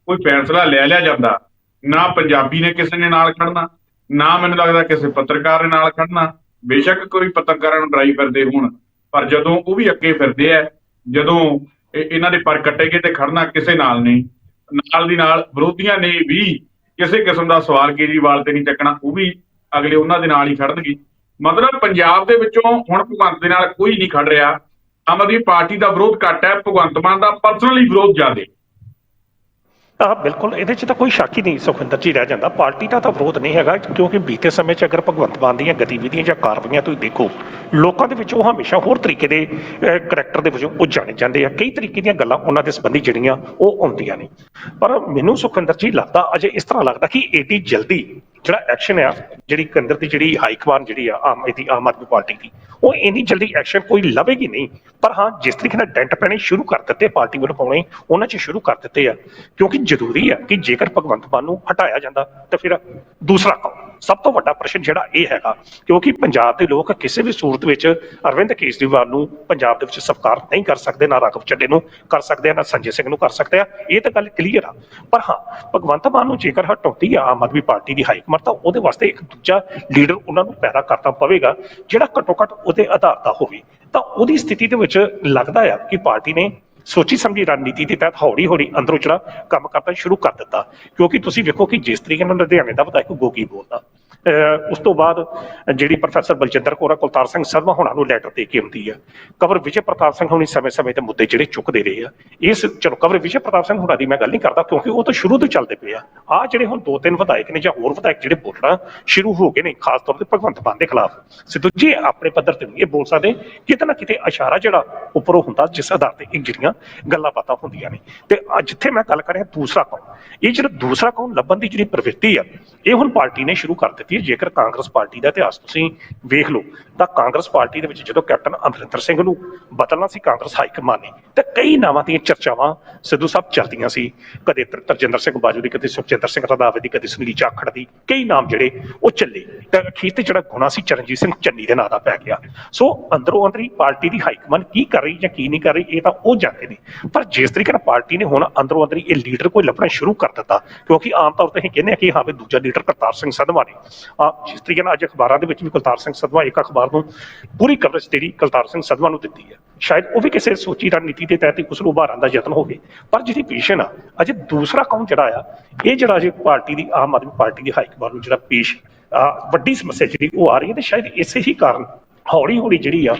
ਕੋਈ ਫੈਸਲਾ ਲੈ ਲਿਆ ਜਾਂਦਾ ਨਾ ਪੰਜਾਬੀ ਨੇ ਕਿਸੇ ਨੇ ਨਾਲ ਖੜਨਾ, ਨਾ ਮੈਨੂੰ ਲੱਗਦਾ ਕਿਸੇ ਪੱਤਰਕਾਰ ਨੇ ਨਾਲ ਖੜਨਾ। ਬੇਸ਼ੱਕ ਕੋਈ ਪੱਤਰਕਾਰਾਂ ਨੂੰ ਡਰਾਈ ਕਰਦੇ ਹੋਣ, ਪਰ ਜਦੋਂ ਉਹ ਵੀ ਅੱਗੇ ਫਿਰਦੇ ਆ, ਜਦੋਂ ਇਹਨਾਂ ਦੇ ਪਰ ਕੱਟੇ ਗਏ ਤੇ ਖੜਨਾ ਕਿਸੇ ਨਾਲ ਨਹੀਂ। ਨਾਲ ਦੀ ਨਾਲ ਵਿਰੋਧੀਆਂ ਨੇ ਵੀ ਕਿਸੇ ਕਿਸਮ ਦਾ ਸਵਾਲ ਕੇਜਰੀਵਾਲ ਤੇ ਨਹੀਂ ਚੱਕਣਾ, ਉਹ ਵੀ ਅਗਲੇ ਉਹਨਾਂ ਦੇ ਨਾਲ ਹੀ ਖੜਨਗੇ। ਮਤਲਬ ਪੰਜਾਬ ਦੇ ਵਿੱਚੋਂ ਹੁਣ ਭਗਵੰਤ ਦੇ ਨਾਲ ਕੋਈ ਨਹੀਂ ਖੜ ਰਿਹਾ। ਆਮ ਆਦਮੀ ਪਾਰਟੀ ਦਾ ਵਿਰੋਧ ਘੱਟ ਹੈ, ਭਗਵੰਤ ਮਾਨ ਦਾ ਪਰਸਨਲੀ ਵਿਰੋਧ ਜ਼ਿਆਦਾ। ਹਾਂ ਬਿਲਕੁਲ, ਇਹਦੇ 'ਚ ਤਾਂ ਕੋਈ ਸ਼ੱਕ ਹੀ ਨਹੀਂ ਸੁਖਵਿੰਦਰ ਜੀ ਰਹਿ ਜਾਂਦਾ। ਪਾਰਟੀ ਦਾ ਤਾਂ ਵਿਰੋਧ ਨਹੀਂ ਹੈਗਾ, ਕਿਉਂਕਿ ਬੀਤੇ ਸਮੇਂ 'ਚ ਅਗਰ ਭਗਵੰਤ ਮਾਨ ਦੀਆਂ ਗਤੀਵਿਧੀਆਂ ਜਾਂ ਕਾਰਵਾਈਆਂ ਤੁਸੀਂ ਦੇਖੋ, ਲੋਕਾਂ ਦੇ ਵਿੱਚ ਉਹ ਹਮੇਸ਼ਾ ਹੋਰ ਤਰੀਕੇ ਦੇ ਕਰੈਕਟਰ ਦੇ ਵਜੋਂ ਉਹ ਜਾਣੇ ਜਾਂਦੇ ਆ। ਕਈ ਤਰੀਕੇ ਦੀਆਂ ਗੱਲਾਂ ਉਹਨਾਂ ਦੇ ਸੰਬੰਧੀ ਜਿਹੜੀਆਂ ਉਹ ਆਉਂਦੀਆਂ ਨੇ। ਪਰ ਮੈਨੂੰ ਸੁਖਵਿੰਦਰ ਜੀ ਲੱਗਦਾ, ਅਜੇ ਇਸ ਤਰ੍ਹਾਂ ਲੱਗਦਾ ਕਿ ਏਡੀ ਜਲਦੀ ਜਿਹੜਾ ਐਕਸ਼ਨ ਆ, ਜਿਹੜੀ ਕੇਂਦਰ ਦੀ ਜਿਹੜੀ ਹਾਈ ਕਮਾਨ ਜਿਹੜੀ ਆ, ਆਮ ਇਹਦੀ, ਆਮ ਆਦਮੀ ਪਾਰਟੀ ਦੀ, ਉਹ ਇੰਨੀ ਜਲਦੀ ਐਕਸ਼ਨ ਕੋਈ ਲਵੇਗੀ ਨਹੀਂ। ਪਰ ਹਾਂ, ਜਿਸ ਤਰੀਕੇ ਨਾਲ ਡੈਂਟ ਪੈਣੇ ਸ਼ੁਰੂ ਕਰ ਦਿੱਤੇ, ਪਾਰਟੀ ਵੱਲੋਂ ਪਾਉਣੇ, ਉਹਨਾਂ 'ਚ ਸ਼ੁਰੂ ਕਰ ਦਿੱਤੇ ਆ। ਕਿਉਂਕਿ ਜ਼ਰੂਰੀ ਆ ਕਿ ਜੇਕਰ ਭਗਵੰਤ ਮਾਨ ਨੂੰ ਹਟਾਇਆ ਜਾਂਦਾ, ਤਾਂ ਫਿਰ ਦੂਸਰਾ ਕੌਣ? ਸਭ ਤੋਂ ਵੱਡਾ ਪ੍ਰਸ਼ਨ ਜਿਹੜਾ ਇਹ ਹੈਗਾ, ਕਿਉਂਕਿ ਪੰਜਾਬ ਦੇ ਲੋਕ ਕਿਸੇ ਵੀ ਸੂਰਤ ਵਿੱਚ ਅਰਵਿੰਦ ਕੇਜਰੀਵਾਲ ਨੂੰ ਪੰਜਾਬ ਦੇ ਵਿੱਚ ਸਵੀਕਾਰ ਨਹੀਂ ਕਰ ਸਕਦੇ, ਨਾ ਰਾਘਵ ਚੱਡੇ ਨੂੰ ਕਰ ਸਕਦੇ ਆ, ਨਾ ਸੰਜੇ ਸਿੰਘ ਨੂੰ ਕਰ ਸਕਦੇ ਆ, ਇਹ ਤਾਂ ਗੱਲ ਕਲੀਅਰ ਆ। ਪਰ ਹਾਂ, ਭਗਵੰਤ ਮਾਨ ਨੂੰ ਜੇਕਰ ਹਟਾਉਂਦੀ ਆ ਆਮ ਆਦਮੀ ਪਾਰਟੀ ਦੀ ਹਾਈ ਕਮਾਂਡ, ਤਾਂ ਉਹਦੇ ਵਾਸਤੇ ਇੱਕ ਦੂਜਾ ਲੀਡਰ ਉਹਨਾਂ ਨੂੰ ਪੈਦਾ ਕਰਨਾ ਪਵੇਗਾ, ਜਿਹੜਾ ਘੱਟੋ ਘੱਟ ਉਹਦੇ ਆਧਾਰ ਦਾ ਹੋਵੇ। ਤਾਂ ਉਹਦੀ ਸਥਿਤੀ ਦੇ ਵਿੱਚ ਲੱਗਦਾ ਆ ਕਿ ਪਾਰਟੀ ਨੇ ਸੋਚੀ ਸਮਝੀ ਰਣਨੀਤੀ ਦੇ ਤਹਿਤ ਹੌਲੀ ਹੌਲੀ ਅੰਦਰੋਂ ਜਿਹੜਾ ਕੰਮ ਕਰਨਾ ਸ਼ੁਰੂ ਕਰ ਦਿੱਤਾ। ਕਿਉਂਕਿ ਤੁਸੀਂ ਵੇਖੋ ਕਿ ਜਿਸ ਤਰੀਕੇ ਨਾਲ ਲੁਧਿਆਣੇ ਦਾ ਵਿਧਾਇਕ ਗੋਗੀ ਬੋਲਦਾ ਉਸ ਤੋਂ ਬਾਅਦ ਜਿਹੜੀ ਪ੍ਰੋਫੈਸਰ ਬਲਜਿੰਦਰ ਕੌਰ ਆ, ਕੁਲਤਾਰ ਸਿੰਘ ਸਰਮਾ ਹੋਣਾ ਨੂੰ ਲੈਟਰ ਦੇ ਕੇ ਆਉਂਦੀ ਆ। ਕਵਰ ਵਿਜੇ ਪ੍ਰਤਾਪ ਸਿੰਘ ਹੁਣੀ ਸਮੇਂ-ਸਮੇਂ ਤੇ ਮੁੱਦੇ ਜਿਹੜੇ ਚੁੱਕਦੇ ਰਹੇ ਆ। ਇਸ ਚਲੋ ਕਵਰ ਵਿਜੇ ਪ੍ਰਤਾਪ ਸਿੰਘ ਹੁਣਾਂ ਦੀ ਮੈਂ ਗੱਲ ਨਹੀਂ ਕਰਦਾ ਕਿਉਂਕਿ ਉਹ ਤਾਂ ਸ਼ੁਰੂ ਤੋਂ ਚੱਲਦੇ ਪਏ ਆ। ਆ ਜਿਹੜੇ ਹੁਣ ਦੋ ਤਿੰਨ ਵਿਧਾਇਕ ਨੇ ਜਾਂ ਹੋਰ ਵਿਧਾਇਕ ਜਿਹੜੇ ਬੋਲਣਾ ਸ਼ੁਰੂ ਹੋ ਗਏ ਨੇ ਖਾਸ ਤੌਰ ਤੇ ਭਗਵੰਤ ਮਾਨ ਦੇ ਖਿਲਾਫ। ਸਿੱਧੂ ਜੀ ਆਪਣੇ ਪੱਧਰ ਤੇ ਇਹ ਬੋਲ ਸਕਦੇ। ਕਿਤੇ ਨਾ ਕਿਤੇ ਇਸ਼ਾਰਾ ਜਿਹੜਾ ਉੱਪਰੋਂ ਹੁੰਦਾ ਜਿਸ ਆਧਾਰ ਤੇ ਇਹ ਜਿਹੜੀਆਂ ਗੱਲਾਂ ਬਾਤਾਂ ਹੁੰਦੀਆਂ ਨੇ। ਤੇ ਜਿੱਥੇ ਮੈਂ ਗੱਲ ਕਰ ਰਿਹਾ ਦੂਸਰਾ ਕੌਣ? ਇਹ ਜਿਹੜਾ ਦੂਸਰਾ ਕੌਣ ਲੱਭਣ ਦੀ ਜਿਹੜੀ ਪ੍ਰਵਿਰਤੀ ਆ ਇਹ ਹੁਣ ਪਾਰਟੀ ਨੇ ਸ਼ੁਰੂ ਕਰ ਦਿੱਤੀ ਹੈ ਜੇਕਰ ਕਾਂਗਰਸ ਪਾਰਟੀ ਦਾ ਇਤਿਹਾਸ ਤੁਸੀਂ ਵੇਖ ਲਓ, ਤਾਂ ਕਾਂਗਰਸ ਪਾਰਟੀ ਦੇ ਵਿੱਚ ਜਦੋਂ ਕੈਪਟਨ ਅਮਰਿੰਦਰ ਸਿੰਘ ਨੂੰ ਬਦਲਣਾ ਸੀ ਕਾਂਗਰਸ ਹਾਈ ਕਮਾਨ ਨੇ, ਤੇ ਕਈ ਨਾਵਾਂ ਦੀਆਂ ਚਰਚਾਵਾਂ ਸਿੱਧੂ ਸਾਹਿਬ ਚੱਲਦੀਆਂ ਸੀ। ਕਦੇ ਤਰਜਿੰਦਰ ਸਿੰਘ ਬਾਜੂ ਦੀ, ਕਦੇ ਸੁਖਜਿੰਦਰ ਸਿੰਘ ਰੰਧਾਵੇ ਦੀ, ਕਦੇ ਸੁਨੀਲ ਜਾਖੜ ਦੀ, ਕਈ ਨਾਮ ਜਿਹੜੇ ਉਹ ਚੱਲੇ। ਤੇ ਅਖੀਰ ਤੇ ਜਿਹੜਾ ਗੁਣਾ ਸੀ ਚਰਨਜੀਤ ਸਿੰਘ ਚੰਨੀ ਦੇ ਨਾਂ ਦਾ ਪੈ ਗਿਆ। ਸੋ ਅੰਦਰੋਂ ਅੰਦਰੀ ਪਾਰਟੀ ਦੀ ਹਾਈ ਕਮਾਨ ਕੀ ਕਰ ਰਹੀ ਜਾਂ ਕੀ ਨਹੀਂ ਕਰ ਰਹੀ, ਇਹ ਤਾਂ ਉਹ ਜਾਣਦੇ ਨੇ। ਪਰ ਜਿਸ ਤਰੀਕੇ ਨਾਲ ਪਾਰਟੀ ਨੇ ਹੁਣ ਅੰਦਰੋਂ ਅੰਦਰੀ ਇਹ ਲੀਡਰ ਕੋਈ ਲੱਭਣਾ ਸ਼ੁਰੂ ਕਰ ਦਿੱਤਾ, ਕਿਉਂਕਿ ਆਮ ਤੌਰ ਤੇ ਅਸੀਂ ਕਹਿੰਦੇ ਆ ਕਿ ਹਾਂ ਵੀ ਦੂਜਾ ਲੀਡਰ ਕਰਤਾਰ ਸਿੰਘ ਸੰਧਵਾ ਨੇ। ਜਿਸ ਤਰੀਕੇ ਨਾਲ ਅੱਜ ਅਖਬਾਰਾਂ ਦੇ ਵਿੱਚ ਵੀ ਕੁਲਤਾਰ ਸਿੰਘ ਸੰਧਵਾ ਇੱਕ ਅਖਬਾਰ ਨੂੰ ਪੂਰੀ ਕਵਰੇਜ ਤੇਰੀ ਕੁਲਤਾਰ ਸਿੰਘ ਸੰਧਵਾ ਨੂੰ ਦਿੱਤੀ ਹੈ। ਸ਼ਾਇਦ ਉਹ ਵੀ ਕਿਸੇ ਸੋਚੀ ਰਣਨੀਤੀ ਦੇ ਤਹਿਤ ਹੀ ਉਭਾਰਨ ਦਾ ਯਤਨ ਹੋਵੇ। ਪਰ ਜਿਹੜੀ ਪੇਸ਼ਨ ਆ, ਅਜੇ ਦੂਸਰਾ ਕੌਣ ਜਿਹੜਾ ਆ, ਇਹ ਜਿਹੜਾ ਅਜੇ ਪਾਰਟੀ ਦੀ, ਆਮ ਆਦਮੀ ਪਾਰਟੀ ਦੀ ਹਾਈ ਕਮਾਨ ਨੂੰ ਜਿਹੜਾ ਪੇਸ਼ ਵੱਡੀ ਸਮੱਸਿਆ ਜਿਹੜੀ ਉਹ ਆ ਰਹੀ ਹੈ ਤੇ ਸ਼ਾਇਦ ਇਸੇ ਹੀ ਕਾਰਨ ਹੌਲੀ ਹੌਲੀ ਜਿਹੜੀ ਆ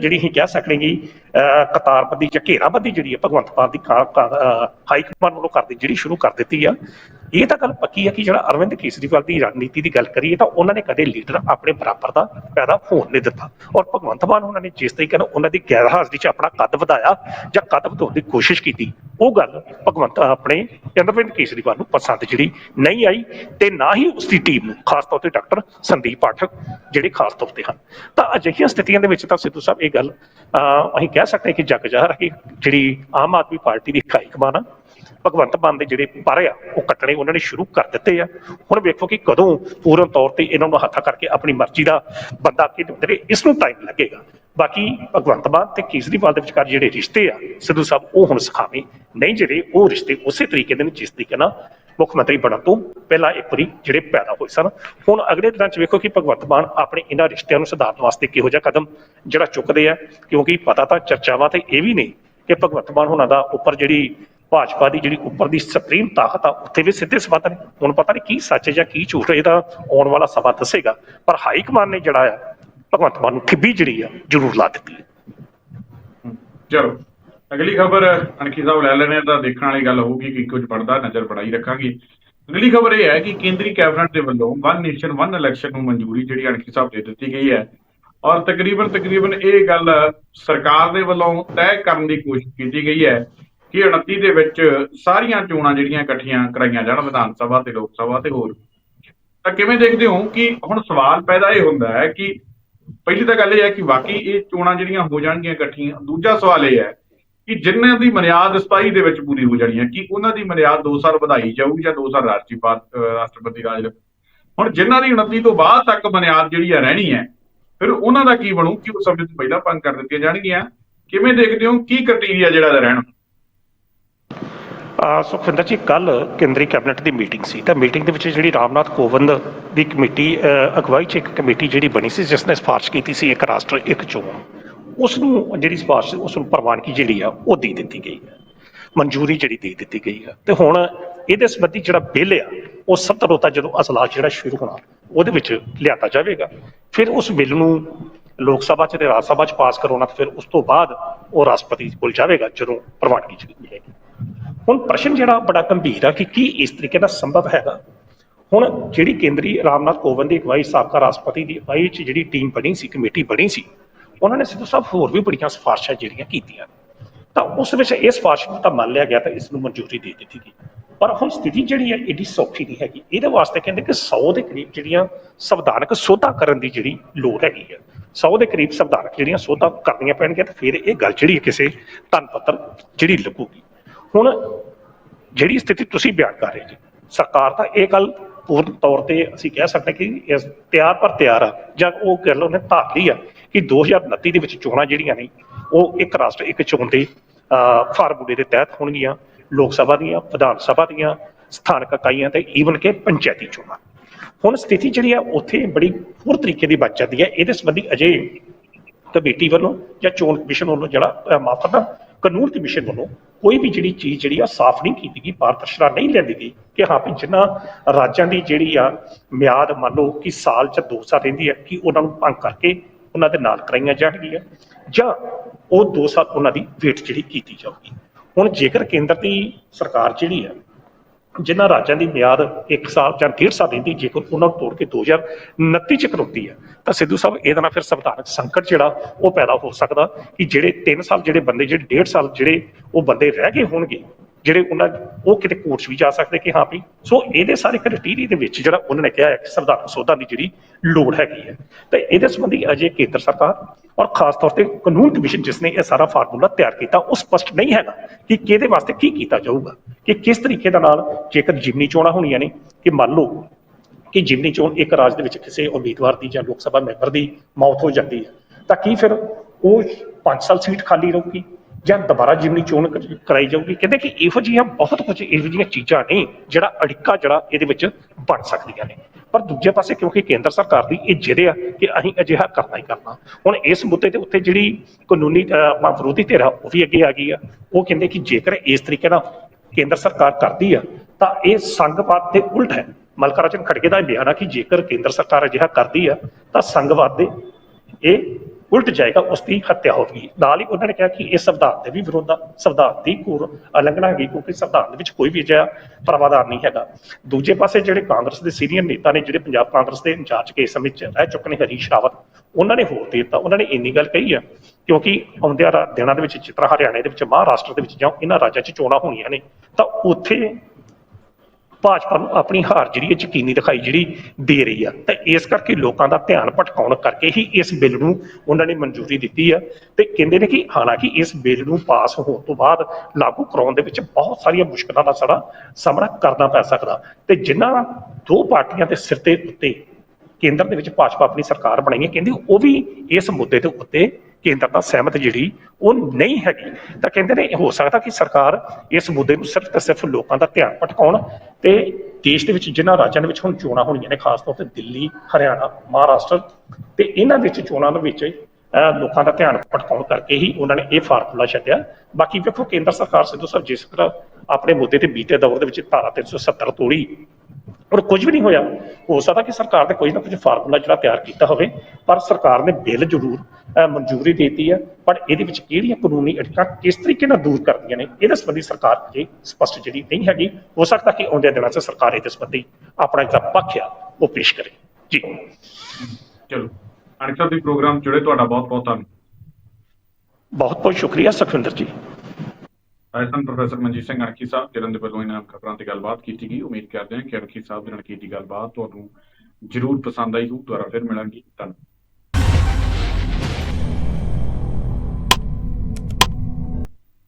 ਜਿਹੜੀ ਅਸੀਂ ਕਹਿ ਸਕਦੇ ਜੀ ਅਹ ਕਤਾਰਬੰਦੀ ਜਾਂ ਘੇਰਾਬੰਦੀ ਜਿਹੜੀ ਆ ਭਗਵੰਤ ਮਾਨ ਦੀ ਹਾਈ ਕਮਾਂਡ ਵੱਲੋਂ ਕਰਦੀ ਜਿਹੜੀ ਸ਼ੁਰੂ ਕਰ ਦਿੱਤੀ ਆ ਇਹ ਤਾਂ ਗੱਲ ਪੱਕੀ ਹੈ ਕਿ ਜਿਹੜਾ ਅਰਵਿੰਦ ਕੇਜਰੀਵਾਲ ਦੀ ਰਣਨੀਤੀ ਦੀ ਗੱਲ ਕਰੀਏ ਤਾਂ ਉਹਨਾਂ ਨੇ ਕਦੇ ਲੀਡਰ ਆਪਣੇ ਬਰਾਬਰ ਦਾ ਪੈਦਾ ਹੋਣ ਨਹੀਂ ਦਿੱਤਾ। ਔਰ ਭਗਵੰਤ ਮਾਨ ਉਹਨਾਂ ਨੇ ਜਿਸ ਤਰੀਕੇ ਨਾਲ ਉਹਨਾਂ ਦੀ ਗੈਰ ਹਾਜ਼ਰੀ 'ਚ ਆਪਣਾ ਕੱਦ ਵਧਾਇਆ ਜਾਂ ਕੱਦ ਵਧਾਉਣ ਦੀ ਕੋਸ਼ਿਸ਼ ਕੀਤੀ, ਉਹ ਗੱਲ ਭਗਵੰਤ ਆਪਣੇ ਅਰਵਿੰਦ ਕੇਜਰੀਵਾਲ ਨੂੰ ਪਸੰਦ ਜਿਹੜੀ ਨਹੀਂ ਆਈ ਤੇ ਨਾ ਹੀ ਉਸ ਦੀ ਟੀਮ ਨੂੰ, ਖਾਸ ਤੌਰ ਤੇ ਡਾਕਟਰ ਸੰਦੀਪ ਪਾਠਕ ਜਿਹੜੇ ਖਾਸ ਤੌਰ ਤੇ ਹਨ। ਤਾਂ ਅਜਿਹੀਆਂ ਸਥਿਤੀਆਂ ਦੇ ਵਿੱਚ ਤਾਂ ਸਿੱਧੂ ਸਾਹਿਬ ਇਹ ਗੱਲ ਅਸੀਂ ਕਹਿ ਸਕਦੇ ਕਿ ਜੱਗ ਜ਼ਾਹਰ ਹੈ ਕਿ ਜਿਹੜੀ ਆਮ ਆਦਮੀ ਪਾਰਟੀ ਦੀ ਹਾਈ ਕਮਾਨ ਆ ਭਗਵੰਤ ਮਾਨ ਦੇ ਜਿਹੜੇ ਪਰ ਆ, ਉਹ ਕੱਟਣੇ ਉਹਨਾਂ ਨੇ ਸ਼ੁਰੂ ਕਰ ਦਿੱਤੇ ਆ। ਹੁਣ ਵੇਖੋ ਕਿ ਕਦੋਂ ਪੂਰਨ ਤੌਰ ਤੇ ਇਹਨਾਂ ਨੂੰ ਹੱਥਾ ਕਰਕੇ ਆਪਣੀ ਮਰਜ਼ੀ ਦਾ ਬੰਦਾ ਕਿਤੇ ਇਸ ਨੂੰ ਟਾਈਮ ਲੱਗੇਗਾ। ਬਾਕੀ ਭਗਵੰਤ ਮਾਨ ਤੇ ਕੇਜਰੀਵਾਲ ਦੇ ਵਿਚਕਾਰ ਜਿਹੜੇ ਰਿਸ਼ਤੇ ਆ, ਸਿੱਧੂ ਸਾਹਿਬ, ਉਹ ਹੁਣ ਸਿਖਾਵੇਂ। ਨਹੀਂ ਜਿਹੜੇ, ਉਹ ਰਿਸ਼ਤੇ ਉਸੇ ਤਰੀਕੇ ਦੇ ਨੇ ਜਿਸ ਤਰੀਕੇ ਨਾਲ ਮੁੱਖ ਮੰਤਰੀ ਬਣਨ ਤੋਂ ਪਹਿਲਾਂ ਇੱਕ ਵਾਰੀ ਜਿਹੜੇ ਪੈਦਾ ਹੋਏ ਸਨ। ਹੁਣ ਅਗਲੇ ਦਿਨਾਂ 'ਚ ਵੇਖੋ ਕਿ ਭਗਵੰਤ ਮਾਨ ਆਪਣੇ ਇਹਨਾਂ ਰਿਸ਼ਤਿਆਂ ਨੂੰ ਸੁਧਾਰਨ ਵਾਸਤੇ ਕਿਹੋ ਜਿਹਾ ਕਦਮ ਜਿਹੜਾ ਚੁੱਕਦੇ ਆ, ਕਿਉਂਕਿ ਪਤਾ ਤਾਂ ਚਰਚਾਵਾਂ ਤੇ ਇਹ ਵੀ ਨਹੀਂ ਕਿ ਭਗਵੰਤ ਮਾਨ ਹੁਣਾਂ ਦਾ ਉੱਪਰ ਜਿਹੜੀ ਭਾਜਪਾ ਦੀ ਜਿਹੜੀ ਉੱਪਰ ਦੀ ਸੁਪਰੀਮ ਤਾਕਤ ਆ, ਉੱਥੇ ਵੀ ਸਿੱਧੇ ਸਬੰਧ ਨੇ। ਹੁਣ ਪਤਾ ਨਹੀਂ ਕੀ ਸੱਚ ਜਾਂ ਕੀ ਝੂਠ ਇਹਦਾ ਆਉਣ ਵਾਲਾ ਸਮਾਂ ਦੱਸੇਗਾ। ਪਰ ਹਾਈ ਕਮਾਨ ਨੇ ਜਿਹੜਾ ਆ, ਭਗਵੰਤ ਮਾਨ ਨੂੰ ਠਿੱਬੀ ਜਿਹੜੀ ਆ, ਜ਼ਰੂਰ ਲਾ ਦਿੱਤੀ ਚਲੋ, ਅਗਲੀ ਖਬਰ ਅਣਖੀ ਸਾਹਿਬ ਲੈ ਲੈਣੇ ਤਾਂ ਦੇਖਣ ਵਾਲੀ ਗੱਲ ਹੋਊਗੀ ਕਿ ਕੁਝ ਬਣਦਾ, ਨਜ਼ਰ ਬਣਾਈ ਰੱਖਾਂਗੇ। ਅਗਲੀ ਖਬਰ ਇਹ ਹੈ ਕਿ ਕੇਂਦਰੀ ਕੈਬਨਿਟ ਦੇ ਵੱਲੋਂ ਵਨ ਨੇਸ਼ਨ, ਵਨ ਇਲੈਕਸ਼ਨ ਨੂੰ ਮਨਜ਼ੂਰੀ ਜਿਹੜੀ ਅਣਖੀ ਸਾਹਿਬ ਦੇ ਦਿੱਤੀ ਗਈ ਹੈ। ਔਰ ਤਕਰੀਬਨ ਤਕਰੀਬਨ ਇਹ ਗੱਲ ਸਰਕਾਰ ਦੇ ਵੱਲੋਂ ਤੈਅ ਕਰਨ ਦੀ ਕੋਸ਼ਿਸ਼ ਕੀਤੀ ਗਈ ਹੈ ਕਿ 29 ਦੇ ਵਿੱਚ ਸਾਰੀਆਂ ਚੋਣਾਂ ਜਿਹੜੀਆਂ ਇਕੱਠੀਆਂ ਕਰਾਈਆਂ ਜਾਣ, ਵਿਧਾਨ ਸਭਾ ਤੇ ਲੋਕ ਸਭਾ ਤੇ ਹੋਰ। ਤਾਂ ਕਿਵੇਂ ਦੇਖਦੇ ਹੋ ਕਿ ਹੁਣ ਸਵਾਲ ਪੈਦਾ ਇਹ ਹੁੰਦਾ ਹੈ ਕਿ ਪਹਿਲੀ ਤਾਂ ਗੱਲ ਇਹ ਹੈ ਕਿ ਵਾਕਈ ਇਹ ਚੋਣਾਂ ਜਿਹੜੀਆਂ ਹੋ ਜਾਣਗੀਆਂ ਇਕੱਠੀਆਂ, ਦੂਜਾ ਸਵਾਲ ਇਹ ਹੈ ਕਿ ਜਿਨ੍ਹਾਂ ਦੀ ਮਨਿਆਦ 27 ਦੇ ਵਿੱਚ ਪੂਰੀ ਹੋ ਜਾਣੀ ਹੈ, ਕਿ ਉਹਨਾਂ ਦੀ ਮਨਿਆਦ 2 ਸਾਲ ਵਧਾਈ ਜਾਊਗੀ ਜਾਂ 2 ਸਾਲ ਰਾਸ਼ਟਰੀ ਰਾਸ਼ਟਰਪਤੀ ਰਾਜ ਰੱਖੂ ਹੁਣ ਜਿਨ੍ਹਾਂ ਦੀ 29 ਤੋਂ ਬਾਅਦ ਤੱਕ ਮਨਿਆਦ ਜਿਹੜੀ ਹੈ ਰਹਿਣੀ ਹੈ, ਫਿਰ ਉਹਨਾਂ ਦਾ ਕੀ ਬਣੂ ਕਿ ਉਹ ਸਮੇਂ ਤੋਂ ਪਹਿਲਾਂ ਭੰਗ ਕਰ ਦਿੱਤੀਆਂ ਜਾਣਗੀਆਂ। ਕਿਵੇਂ ਦੇਖਦੇ ਹੋ, ਕੀ ਕ੍ਰਾਈਟੇਰੀਆ ਜਿਹੜਾ ਇਹਦਾ ਰਹਿਣਾ? ਸੁਖਵਿੰਦਰ ਜੀ, ਕੱਲ ਕੇਂਦਰੀ ਕੈਬਨਿਟ ਦੀ ਮੀਟਿੰਗ ਸੀ। ਤਾਂ ਮੀਟਿੰਗ ਦੇ ਵਿੱਚ ਜਿਹੜੀ ਰਾਮਨਾਥ ਕੋਵਿੰਦ ਦੀ ਕਮੇਟੀ ਅਗਵਾਈ ਚ ਇੱਕ ਕਮੇਟੀ ਜਿਹੜੀ ਬਣੀ ਸੀ, ਜਿਸ ਨੇ ਸਿਫਾਰਿਸ਼ ਕੀਤੀ ਸੀ ਇੱਕ ਰਾਸ਼ਟਰ, ਇੱਕ ਚੋਣ। ਉਸ ਨੂੰ ਜਿਹੜੀ ਸਿਫਾਰਿਸ਼ ਉਸ ਨੂੰ ਪ੍ਰਵਾਨਗੀ ਜਿਹੜੀ ਆ, ਉਹ ਦੇ ਦਿੱਤੀ ਗਈ ਹੈ ਮਨਜ਼ੂਰੀ ਜਿਹੜੀ ਦੇ ਦਿੱਤੀ ਗਈ ਹੈ ਤੇ ਹੁਣ ਇਹਦੇ ਸੰਬੰਧੀ ਜਿਹੜਾ ਬਿੱਲ ਆ, ਉਹ ਸਤਰੋਤਾ ਜਦੋਂ ਅਸਲਾਹ ਜਿਹੜਾ ਸ਼ੁਰੂ ਹੋਣਾ, ਉਹਦੇ ਵਿੱਚ ਲਿਆਤਾ ਜਾਵੇਗਾ। ਫਿਰ ਉਸ ਬਿੱਲ ਨੂੰ ਲੋਕ ਸਭਾ ਚ ਤੇ ਰਾਜ ਸਭਾ ਚ ਪਾਸ ਕਰਾਉਣਾ, ਤੇ ਫਿਰ ਉਸ ਤੋਂ ਬਾਅਦ ਉਹ ਰਾਸ਼ਟਰਪਤੀ ਕੋਲ ਜਾਵੇਗਾ, ਜਦੋਂ ਪ੍ਰਵਾਨਗੀ ਜਿਹੜੀ ਮਿਲੇਗੀ। ਹੁਣ ਪ੍ਰਸ਼ਨ ਜਿਹੜਾ ਬੜਾ ਗੰਭੀਰ ਆ ਕਿ ਕੀ ਇਸ ਤਰੀਕੇ ਦਾ ਸੰਭਵ ਹੈਗਾ? ਹੁਣ ਜਿਹੜੀ ਕੇਂਦਰੀ ਰਾਮਨਾਥ ਕੋਵਿੰਦ ਦੀ ਅਗਵਾਈ, ਸਾਬਕਾ ਰਾਸ਼ਟਰਪਤੀ ਦੀ ਅਗਵਾਈ 'ਚ ਜਿਹੜੀ ਟੀਮ ਬਣੀ ਸੀ, ਕਮੇਟੀ ਬਣੀ ਸੀ, ਉਹਨਾਂ ਨੇ ਸਿੱਧੂ ਸਾਹਿਬ ਹੋਰ ਵੀ ਬੜੀਆਂ ਸਿਫਾਰਸ਼ਾਂ ਜਿਹੜੀਆਂ ਕੀਤੀਆਂ। ਤਾਂ ਉਸ ਵਿੱਚ ਇਹ ਸਿਫਾਰਸ਼ ਨੂੰ ਤਾਂ ਮੰਨ ਲਿਆ ਗਿਆ ਤਾਂ ਇਸ ਨੂੰ ਮਨਜ਼ੂਰੀ ਦੇ ਦਿੱਤੀ ਗਈ। ਪਰ ਹੁਣ ਸਥਿਤੀ ਜਿਹੜੀ ਹੈ, ਏਡੀ ਸੌਖੀ ਨਹੀਂ ਹੈਗੀ। ਇਹਦੇ ਵਾਸਤੇ ਕਹਿੰਦੇ ਕਿ 100 ਦੇ ਕਰੀਬ ਜਿਹੜੀਆਂ ਸੰਵਿਧਾਨਕ ਸੋਧਾਂ ਕਰਨ ਦੀ ਜਿਹੜੀ ਲੋੜ ਹੈਗੀ ਹੈ 100 ਦੇ ਕਰੀਬ ਸੰਵਿਧਾਨਕ ਜਿਹੜੀਆਂ ਸੋਧਾਂ ਕਰਨੀਆਂ ਪੈਣਗੀਆਂ ਤਾਂ ਫਿਰ ਇਹ ਗੱਲ ਜਿਹੜੀ ਕਿਸੇ ਧਨ ਪੱਤਰ ਜਿਹੜੀ ਲੱਗੂਗੀ। ਹੁਣ ਜਿਹੜੀ ਸਥਿਤੀ ਤੁਸੀਂ ਬਿਆਨ ਕਰ ਰਹੇ ਜੀ ਸਰਕਾਰ ਤਾਂ ਇਹ ਗੱਲ ਪੂਰਨ ਤੌਰ ਤੇ ਅਸੀਂ ਕਹਿ ਸਕਦੇ ਕਿ ਇਸ ਤਿਆਰ ਪਰ ਤਿਆਰ ਆ ਜਾਂ ਉਹ ਕਹਿ ਲਓ ਨੇ ਧਾਰ ਲਈ ਆ ਕਿ 2029 ਦੇ ਵਿੱਚ ਚੋਣਾਂ ਜਿਹੜੀਆਂ ਨੇ ਉਹ ਇੱਕ ਰਾਸ਼ਟਰ ਇੱਕ ਚੋਣ ਦੇ ਅਹ, ਫਾਰਮੂਲੇ ਦੇ ਤਹਿਤ ਹੋਣਗੀਆਂ ਲੋਕ ਸਭਾ ਦੀਆਂ ਵਿਧਾਨ ਸਭਾ ਦੀਆਂ ਸਥਾਨਕ ਇਕਾਈਆਂ ਤੇ ਈਵਨ ਕਿ ਪੰਚਾਇਤੀ ਚੋਣਾਂ। ਹੁਣ ਸਥਿਤੀ ਜਿਹੜੀ ਆ ਉੱਥੇ ਬੜੀ ਹੋਰ ਤਰੀਕੇ ਦੀ ਬਚ ਜਾਂਦੀ ਹੈ ਇਹਦੇ ਸੰਬੰਧੀ ਅਜੇ ਕਮੇਟੀ ਵੱਲੋਂ ਜਾਂ ਚੋਣ ਕਮਿਸ਼ਨ ਵੱਲੋਂ ਜਿਹੜਾ ਮਾਫ ਕਰਨਾ ਕਾਨੂੰਨ ਕਮਿਸ਼ਨ ਵੱਲੋਂ ਕੋਈ ਵੀ ਜਿਹੜੀ ਚੀਜ਼ ਜਿਹੜੀ ਆ ਸਾਫ਼ ਨਹੀਂ ਕੀਤੀ ਗਈ, ਪਾਰਦਰਸ਼ਤਾ ਨਹੀਂ ਲੈਂਦੀ ਗਈ ਕਿ ਹਾਂ ਵੀ ਜਿੰਨਾ ਰਾਜਾਂ ਦੀ ਜਿਹੜੀ ਆ ਮਿਆਦ ਮੰਨ ਲਓ ਕਿ ਸਾਲ ਚ 2 ਸਾਲ ਰਹਿੰਦੀ ਹੈ ਕਿ ਉਹਨਾਂ ਨੂੰ ਭੰਗ ਕਰਕੇ ਉਹਨਾਂ ਦੇ ਨਾਲ ਕਰਾਈਆਂ ਜਾਣਗੀਆਂ ਜਾਂ ਉਹ 2 ਸਾਲ ਉਹਨਾਂ ਦੀ ਵੇਟ ਜਿਹੜੀ ਕੀਤੀ ਜਾਊਗੀ। ਹੁਣ ਜੇਕਰ ਕੇਂਦਰ ਦੀ ਸਰਕਾਰ ਜਿਹੜੀ ਆ ਜਿਨ੍ਹਾਂ ਰਾਜਾਂ ਦੀ ਮਿਆਦ 1 ਸਾਲ ਜਾਂ 1.5 ਸਾਲ ਰਹਿੰਦੀ ਜੇਕਰ ਉਹਨਾਂ ਨੂੰ ਤੋੜ ਕੇ 2029 ਚ ਕਰਉਂਦੀ ਹੈ, ਤਾਂ ਸਿੱਧੂ ਸਾਹਿਬ ਇਹਦੇ ਨਾਲ ਫਿਰ ਸੰਵਿਧਾਨਕ ਸੰਕਟ ਜਿਹੜਾ, ਉਹ ਪੈਦਾ ਹੋ ਸਕਦਾ ਕਿ ਜਿਹੜੇ 3 ਸਾਲ ਜਿਹੜੇ ਬੰਦੇ, ਜਿਹੜੇ 1.5 ਸਾਲ ਜਿਹੜੇ ਉਹ ਬੰਦੇ ਰਹਿ ਗਏ ਹੋਣਗੇ ਜਿਹੜੇ ਉਹਨਾਂ, ਉਹ ਕਿਤੇ ਕੋਰਟ 'ਚ ਵੀ ਜਾ ਸਕਦੇ ਕਿ ਹਾਂ ਵੀ, ਸੋ ਇਹਦੇ ਸਾਰੇ ਕ੍ਰਾਈਟੇਰੀਆ ਦੇ ਵਿੱਚ ਜਿਹੜਾ ਉਹਨਾਂ ਨੇ ਕਿਹਾ ਹੈ ਕਿ ਸੰਵਿਧਾਨਕ ਸੋਧਾਂ ਦੀ ਜਿਹੜੀ ਲੋੜ ਹੈਗੀ ਹੈ। ਤੇ ਇਹਦੇ ਸੰਬੰਧੀ ਅਜੇ ਕੇਂਦਰ ਸਰਕਾਰ ਔਰ ਖਾਸ ਤੌਰ ਤੇ ਕਾਨੂੰਨ ਕਮਿਸ਼ਨ ਜਿਸ ਨੇ ਇਹ ਸਾਰਾ ਫਾਰਮੂਲਾ ਤਿਆਰ ਕੀਤਾ, ਉਹ ਸਪਸ਼ਟ ਨਹੀਂ ਹੈਗਾ ਕਿ ਕਿਹਦੇ ਵਾਸਤੇ ਕੀ ਕੀਤਾ ਜਾਊਗਾ, ਕਿ ਕਿਸ ਤਰੀਕੇ ਦੇ ਨਾਲ ਜੇਕਰ ਜਿਮਨੀ ਚੋਣਾਂ ਹੋਣੀਆਂ ਨੇ, ਕਿ ਮੰਨ ਲਓ ਕਿ ਜਿਮਨੀ ਚੋਣ ਇੱਕ ਰਾਜ ਦੇ ਵਿੱਚ ਕਿਸੇ ਉਮੀਦਵਾਰ ਦੀ ਜਾਂ ਲੋਕ ਸਭਾ ਮੈਂਬਰ ਦੀ ਮੌਤ ਹੋ ਜਾਂਦੀ ਹੈ, ਤਾਂ ਕੀ ਫਿਰ ਉਹ 5 ਸਾਲ ਸੀਟ ਖਾਲੀ ਰਹੂਗੀ? ਜਾਂ ਦੁਬਾਰਾ ਜਿਮਨੀ ਚੋਣ ਕਰ- ਕਰਾਈ ਜਾਊਗੀ। ਕਹਿੰਦੇ ਕਿ ਇਹੋ ਜਿਹੀਆਂ ਬਹੁਤ ਕੁਝ ਇਹੋ ਜਿਹੀਆਂ ਚੀਜ਼ਾਂ ਨੇ ਜਿਹੜਾ ਅੜਿੱਕਾ ਜਿਹੜਾ ਇਹਦੇ ਵਿੱਚ ਬਣ ਸਕਦੀਆਂ ਨੇ। ਪਰ ਦੂਜੇ ਪਾਸੇ ਕਿਉਂਕਿ ਕੇਂਦਰ ਸਰਕਾਰ ਦੀ ਇਹ ਜਿੱਦ ਆ ਕਿ ਅਸੀਂ ਅਜਿਹਾ ਕਰਨਾ ਹੀ ਕਰਨਾ। ਹੁਣ ਇਸ ਮੁੱਦੇ ਦੇ ਉੱਤੇ ਜਿਹੜੀ ਕਾਨੂੰਨੀ ਅਹ, ਆਪਣਾ ਵਿਰੋਧੀ ਧਿਰ ਆ ਉਹ ਵੀ ਅੱਗੇ ਆ ਗਈ ਆ। ਉਹ ਕਹਿੰਦੇ ਕਿ ਜੇਕਰ ਇਸ ਤਰੀਕੇ ਨਾਲ ਕੇਂਦਰ ਸਰਕਾਰ ਕਰਦੀ ਆ ਤਾਂ ਇਹ ਸੰਘਵਾਦ ਦੇ ਉਲਟ ਹੈ। ਮਲਕਾ ਰਾਜਨ ਖੜਗੇ ਦਾ ਇਹ ਬਿਆਨ ਆ ਕਿ ਜੇਕਰ ਕੇਂਦਰ ਸਰਕਾਰ ਅਜਿਹਾ ਕਰਦੀ ਆ ਤਾਂ ਸੰਘਵਾਦ ਦੇ ਇਹ ਉਲਟ ਜਾਏਗਾ ਉਸ ਦੀ ਹੱਤਿਆ ਹੋਵੇਗੀ ਨਾਲ ਹੀ ਉਹਨਾਂ ਨੇ ਕਿਹਾ ਕਿ ਇਹ ਸੰਵਿਧਾਨ ਦੇ ਵੀ ਵਿਰੋਧ ਆ, ਸੰਵਿਧਾਨ ਦੀ ਘੋਰ ਉਲੰਘਣਾ ਹੈਗੀ, ਕਿਉਂਕਿ ਸੰਵਿਧਾਨ ਦੇ ਵਿੱਚ ਕੋਈ ਵੀ ਅਜਿਹਾ ਪ੍ਰਾਵਧਾਨ ਨਹੀਂ ਹੈਗਾ। ਦੂਜੇ ਪਾਸੇ ਜਿਹੜੇ ਕਾਂਗਰਸ ਦੇ ਸੀਨੀਅਰ ਨੇਤਾ ਨੇ, ਜਿਹੜੇ ਪੰਜਾਬ ਕਾਂਗਰਸ ਦੇ ਇੰਚਾਰਜ ਕੇਸ ਸਮੇਂ ਚ ਰਹਿ ਚੁੱਕੇ ਨੇ, ਹਰੀਸ਼ ਰਾਵਤ, ਉਹਨਾਂ ਨੇ ਹੋਰ ਦੇ ਦਿੱਤਾ। ਉਹਨਾਂ ਨੇ ਇੰਨੀ ਗੱਲ ਕਹੀ ਆ, ਕਿਉਂਕਿ ਆਉਂਦਿਆਂ ਰਾ- ਦਿਨਾਂ ਦੇ ਵਿੱਚ, ਜਿਸ ਤਰ੍ਹਾਂ ਹਰਿਆਣੇ ਦੇ ਵਿੱਚ, ਮਹਾਰਾਸ਼ਟਰ ਦੇ ਵਿੱਚ ਜਾਂ ਇਹਨਾਂ ਰਾਜਾਂ 'ਚ ਚੋਣਾਂ ਹੋਣੀਆਂ ਨੇ, ਤਾਂ ਉੱਥੇ ਭਾਜਪਾ ਨੂੰ ਆਪਣੀ ਹਾਰ ਜਿਹੜੀ ਹੈ ਯਕੀਨੀ ਦਿਖਾਈ ਜਿਹੜੀ ਦੇ ਰਹੀ ਆ। ਤੇ ਇਸ ਕਰਕੇ ਲੋਕਾਂ ਦਾ ਧਿਆਨ ਭਟਕਾਉਣ ਕਰਕੇ ਹੀ ਇਸ ਬਿੱਲ ਨੂੰ ਉਹਨਾਂ ਨੇ ਮਨਜ਼ੂਰੀ ਦਿੱਤੀ ਆ ਤੇ ਕਹਿੰਦੇ ਨੇ ਕਿ ਹਾਲਾਂਕਿ ਇਸ ਬਿੱਲ ਨੂੰ ਪਾਸ ਹੋਣ ਤੋਂ ਬਾਅਦ ਲਾਗੂ ਕਰਾਉਣ ਦੇ ਵਿੱਚ ਬਹੁਤ ਸਾਰੀਆਂ ਮੁਸ਼ਕਲਾਂ ਦਾ ਸਾਡਾ ਸਾਹਮਣਾ ਕਰਨਾ ਪੈ ਸਕਦਾ। ਤੇ ਜਿਨ੍ਹਾਂ ਦੋ ਪਾਰਟੀਆਂ ਦੇ ਸਿਰ ਤੇ ਉੱਤੇ ਕੇਂਦਰ ਦੇ ਵਿੱਚ ਭਾਜਪਾ ਆਪਣੀ ਸਰਕਾਰ ਬਣਾਈ ਹੈ, ਕਹਿੰਦੀ ਉਹ ਵੀ ਇਸ ਮੁੱਦੇ ਦੇ ਉੱਤੇ ਕੇਂਦਰ ਨਾਲ ਸਹਿਮਤ ਜਿਹੜੀ ਉਹ ਨਹੀਂ ਹੈਗੀ। ਤਾਂ ਕਹਿੰਦੇ ਨੇ ਹੋ ਸਕਦਾ ਕਿ ਸਰਕਾਰ ਇਸ ਮੁੱਦੇ ਨੂੰ ਸਿਰਫ ਤੇ ਸਿਰਫ ਲੋਕਾਂ ਦਾ ਧਿਆਨ ਭਟਕਾਉਣ ਤੇ ਦੇਸ਼ ਦੇ ਵਿੱਚ ਜਿਨ੍ਹਾਂ ਰਾਜਾਂ ਦੇ ਵਿੱਚ ਹੁਣ ਚੋਣਾਂ ਹੋਣੀਆਂ ਨੇ ਖਾਸ ਤੌਰ ਤੇ ਦਿੱਲੀ ਹਰਿਆਣਾ ਮਹਾਰਾਸ਼ਟਰ ਤੇ ਇਹਨਾਂ ਵਿੱਚ ਚੋਣਾਂ ਦੇ ਵਿੱਚ ਅਹ, ਲੋਕਾਂ ਦਾ ਧਿਆਨ ਭਟਕਾਉਣ ਕਰਕੇ ਹੀ ਉਹਨਾਂ ਨੇ ਇਹ ਫਾਰਮੂਲਾ ਛੱਡਿਆ। ਬਾਕੀ ਵੇਖੋ ਕੇਂਦਰ ਸਰਕਾਰ ਸਿੱਧੂ ਸਾਹਿਬ ਜਿਸ ਤਰ੍ਹਾਂ ਆਪਣੇ ਮੁੱਦੇ ਤੇ ਬੀਤੇ ਦੌਰ ਦੇ ਵਿੱਚ ਧਾਰਾ 370 ਤੋੜੀ ਔਰ ਕੁਝ ਵੀ ਨਹੀਂ ਹੋਇਆ। ਹੋ ਸਕਦਾ ਕਿ ਸਰਕਾਰ ਨੇ ਕੋਈ ਨਾ ਕੁਝ ਫਾਰਮੂਲਾ ਜਿਹੜਾ ਤਿਆਰ ਕੀਤਾ ਹੋਵੇ ਪਰ ਸਰਕਾਰ ਨੇ ਬਿੱਲ ਜ਼ਰੂਰ ਮਨਜ਼ੂਰੀ ਦਿੱਤੀ ਹੈ। ਪਰ ਇਹਦੇ ਵਿੱਚ ਕਿਹੜੀਆਂ ਕਾਨੂੰਨੀ ਅਟਕਾਂ ਕਿਸ ਤਰੀਕੇ ਨਾਲ ਦੂਰ ਕਰਦੀਆਂ ਨੇ ਇਹਦੇ ਸੰਬੰਧੀ ਸਰਕਾਰ ਜੇ ਸਪਸ਼ਟ ਜਿਹੜੀ ਨਹੀਂ ਹੈਗੀ। ਹੋ ਸਕਦਾ ਕਿ ਆਉਂਦੇ ਦਿਨਾਂ 'ਚ ਸਰਕਾਰ ਇਹਦੇ ਸੰਬੰਧੀ ਆਪਣਾ ਜਿਹੜਾ ਪੱਖ ਆ ਉਹ ਪੇਸ਼ ਕਰੇ। ਜੀ। ਚਲੋ ਅਨਕਰ ਦੀ ਪ੍ਰੋਗਰਾਮ ਜੁੜੇ ਤੁਹਾਡਾ ਬਹੁਤ ਬਹੁਤ ਧੰਨਵਾਦ। ਬਹੁਤ ਬਹੁਤ ਸ਼ੁਕਰੀਆ ਸੁਖਵਿੰਦਰ ਜੀ। ਰਾਜਸਥਾਨ ਪ੍ਰੋਫੈਸਰ ਮਨਜੀਤ ਸਿੰਘ ਅਣਖੀ ਸਾਹਿਬ ਜਿਨ੍ਹਾਂ ਦੇ ਵੱਲੋਂ ਇਹਨਾਂ ਖਬਰਾਂ ਤੇ ਗੱਲਬਾਤ ਕੀਤੀ ਗਈ। ਉਮੀਦ ਕਰਦੇ ਹਾਂ ਕਿ ਅਣਖੀ ਸਾਹਿਬ ਦੇ ਨਾਲ ਕੀਤੀ ਗੱਲਬਾਤ ਤੁਹਾਨੂੰ ਜ਼ਰੂਰ ਪਸੰਦ ਆਈ ਹੋਊ। ਦੁਬਾਰਾ ਫਿਰ ਮਿਲਾਂਗੇ। ਧੰਨਵਾਦ।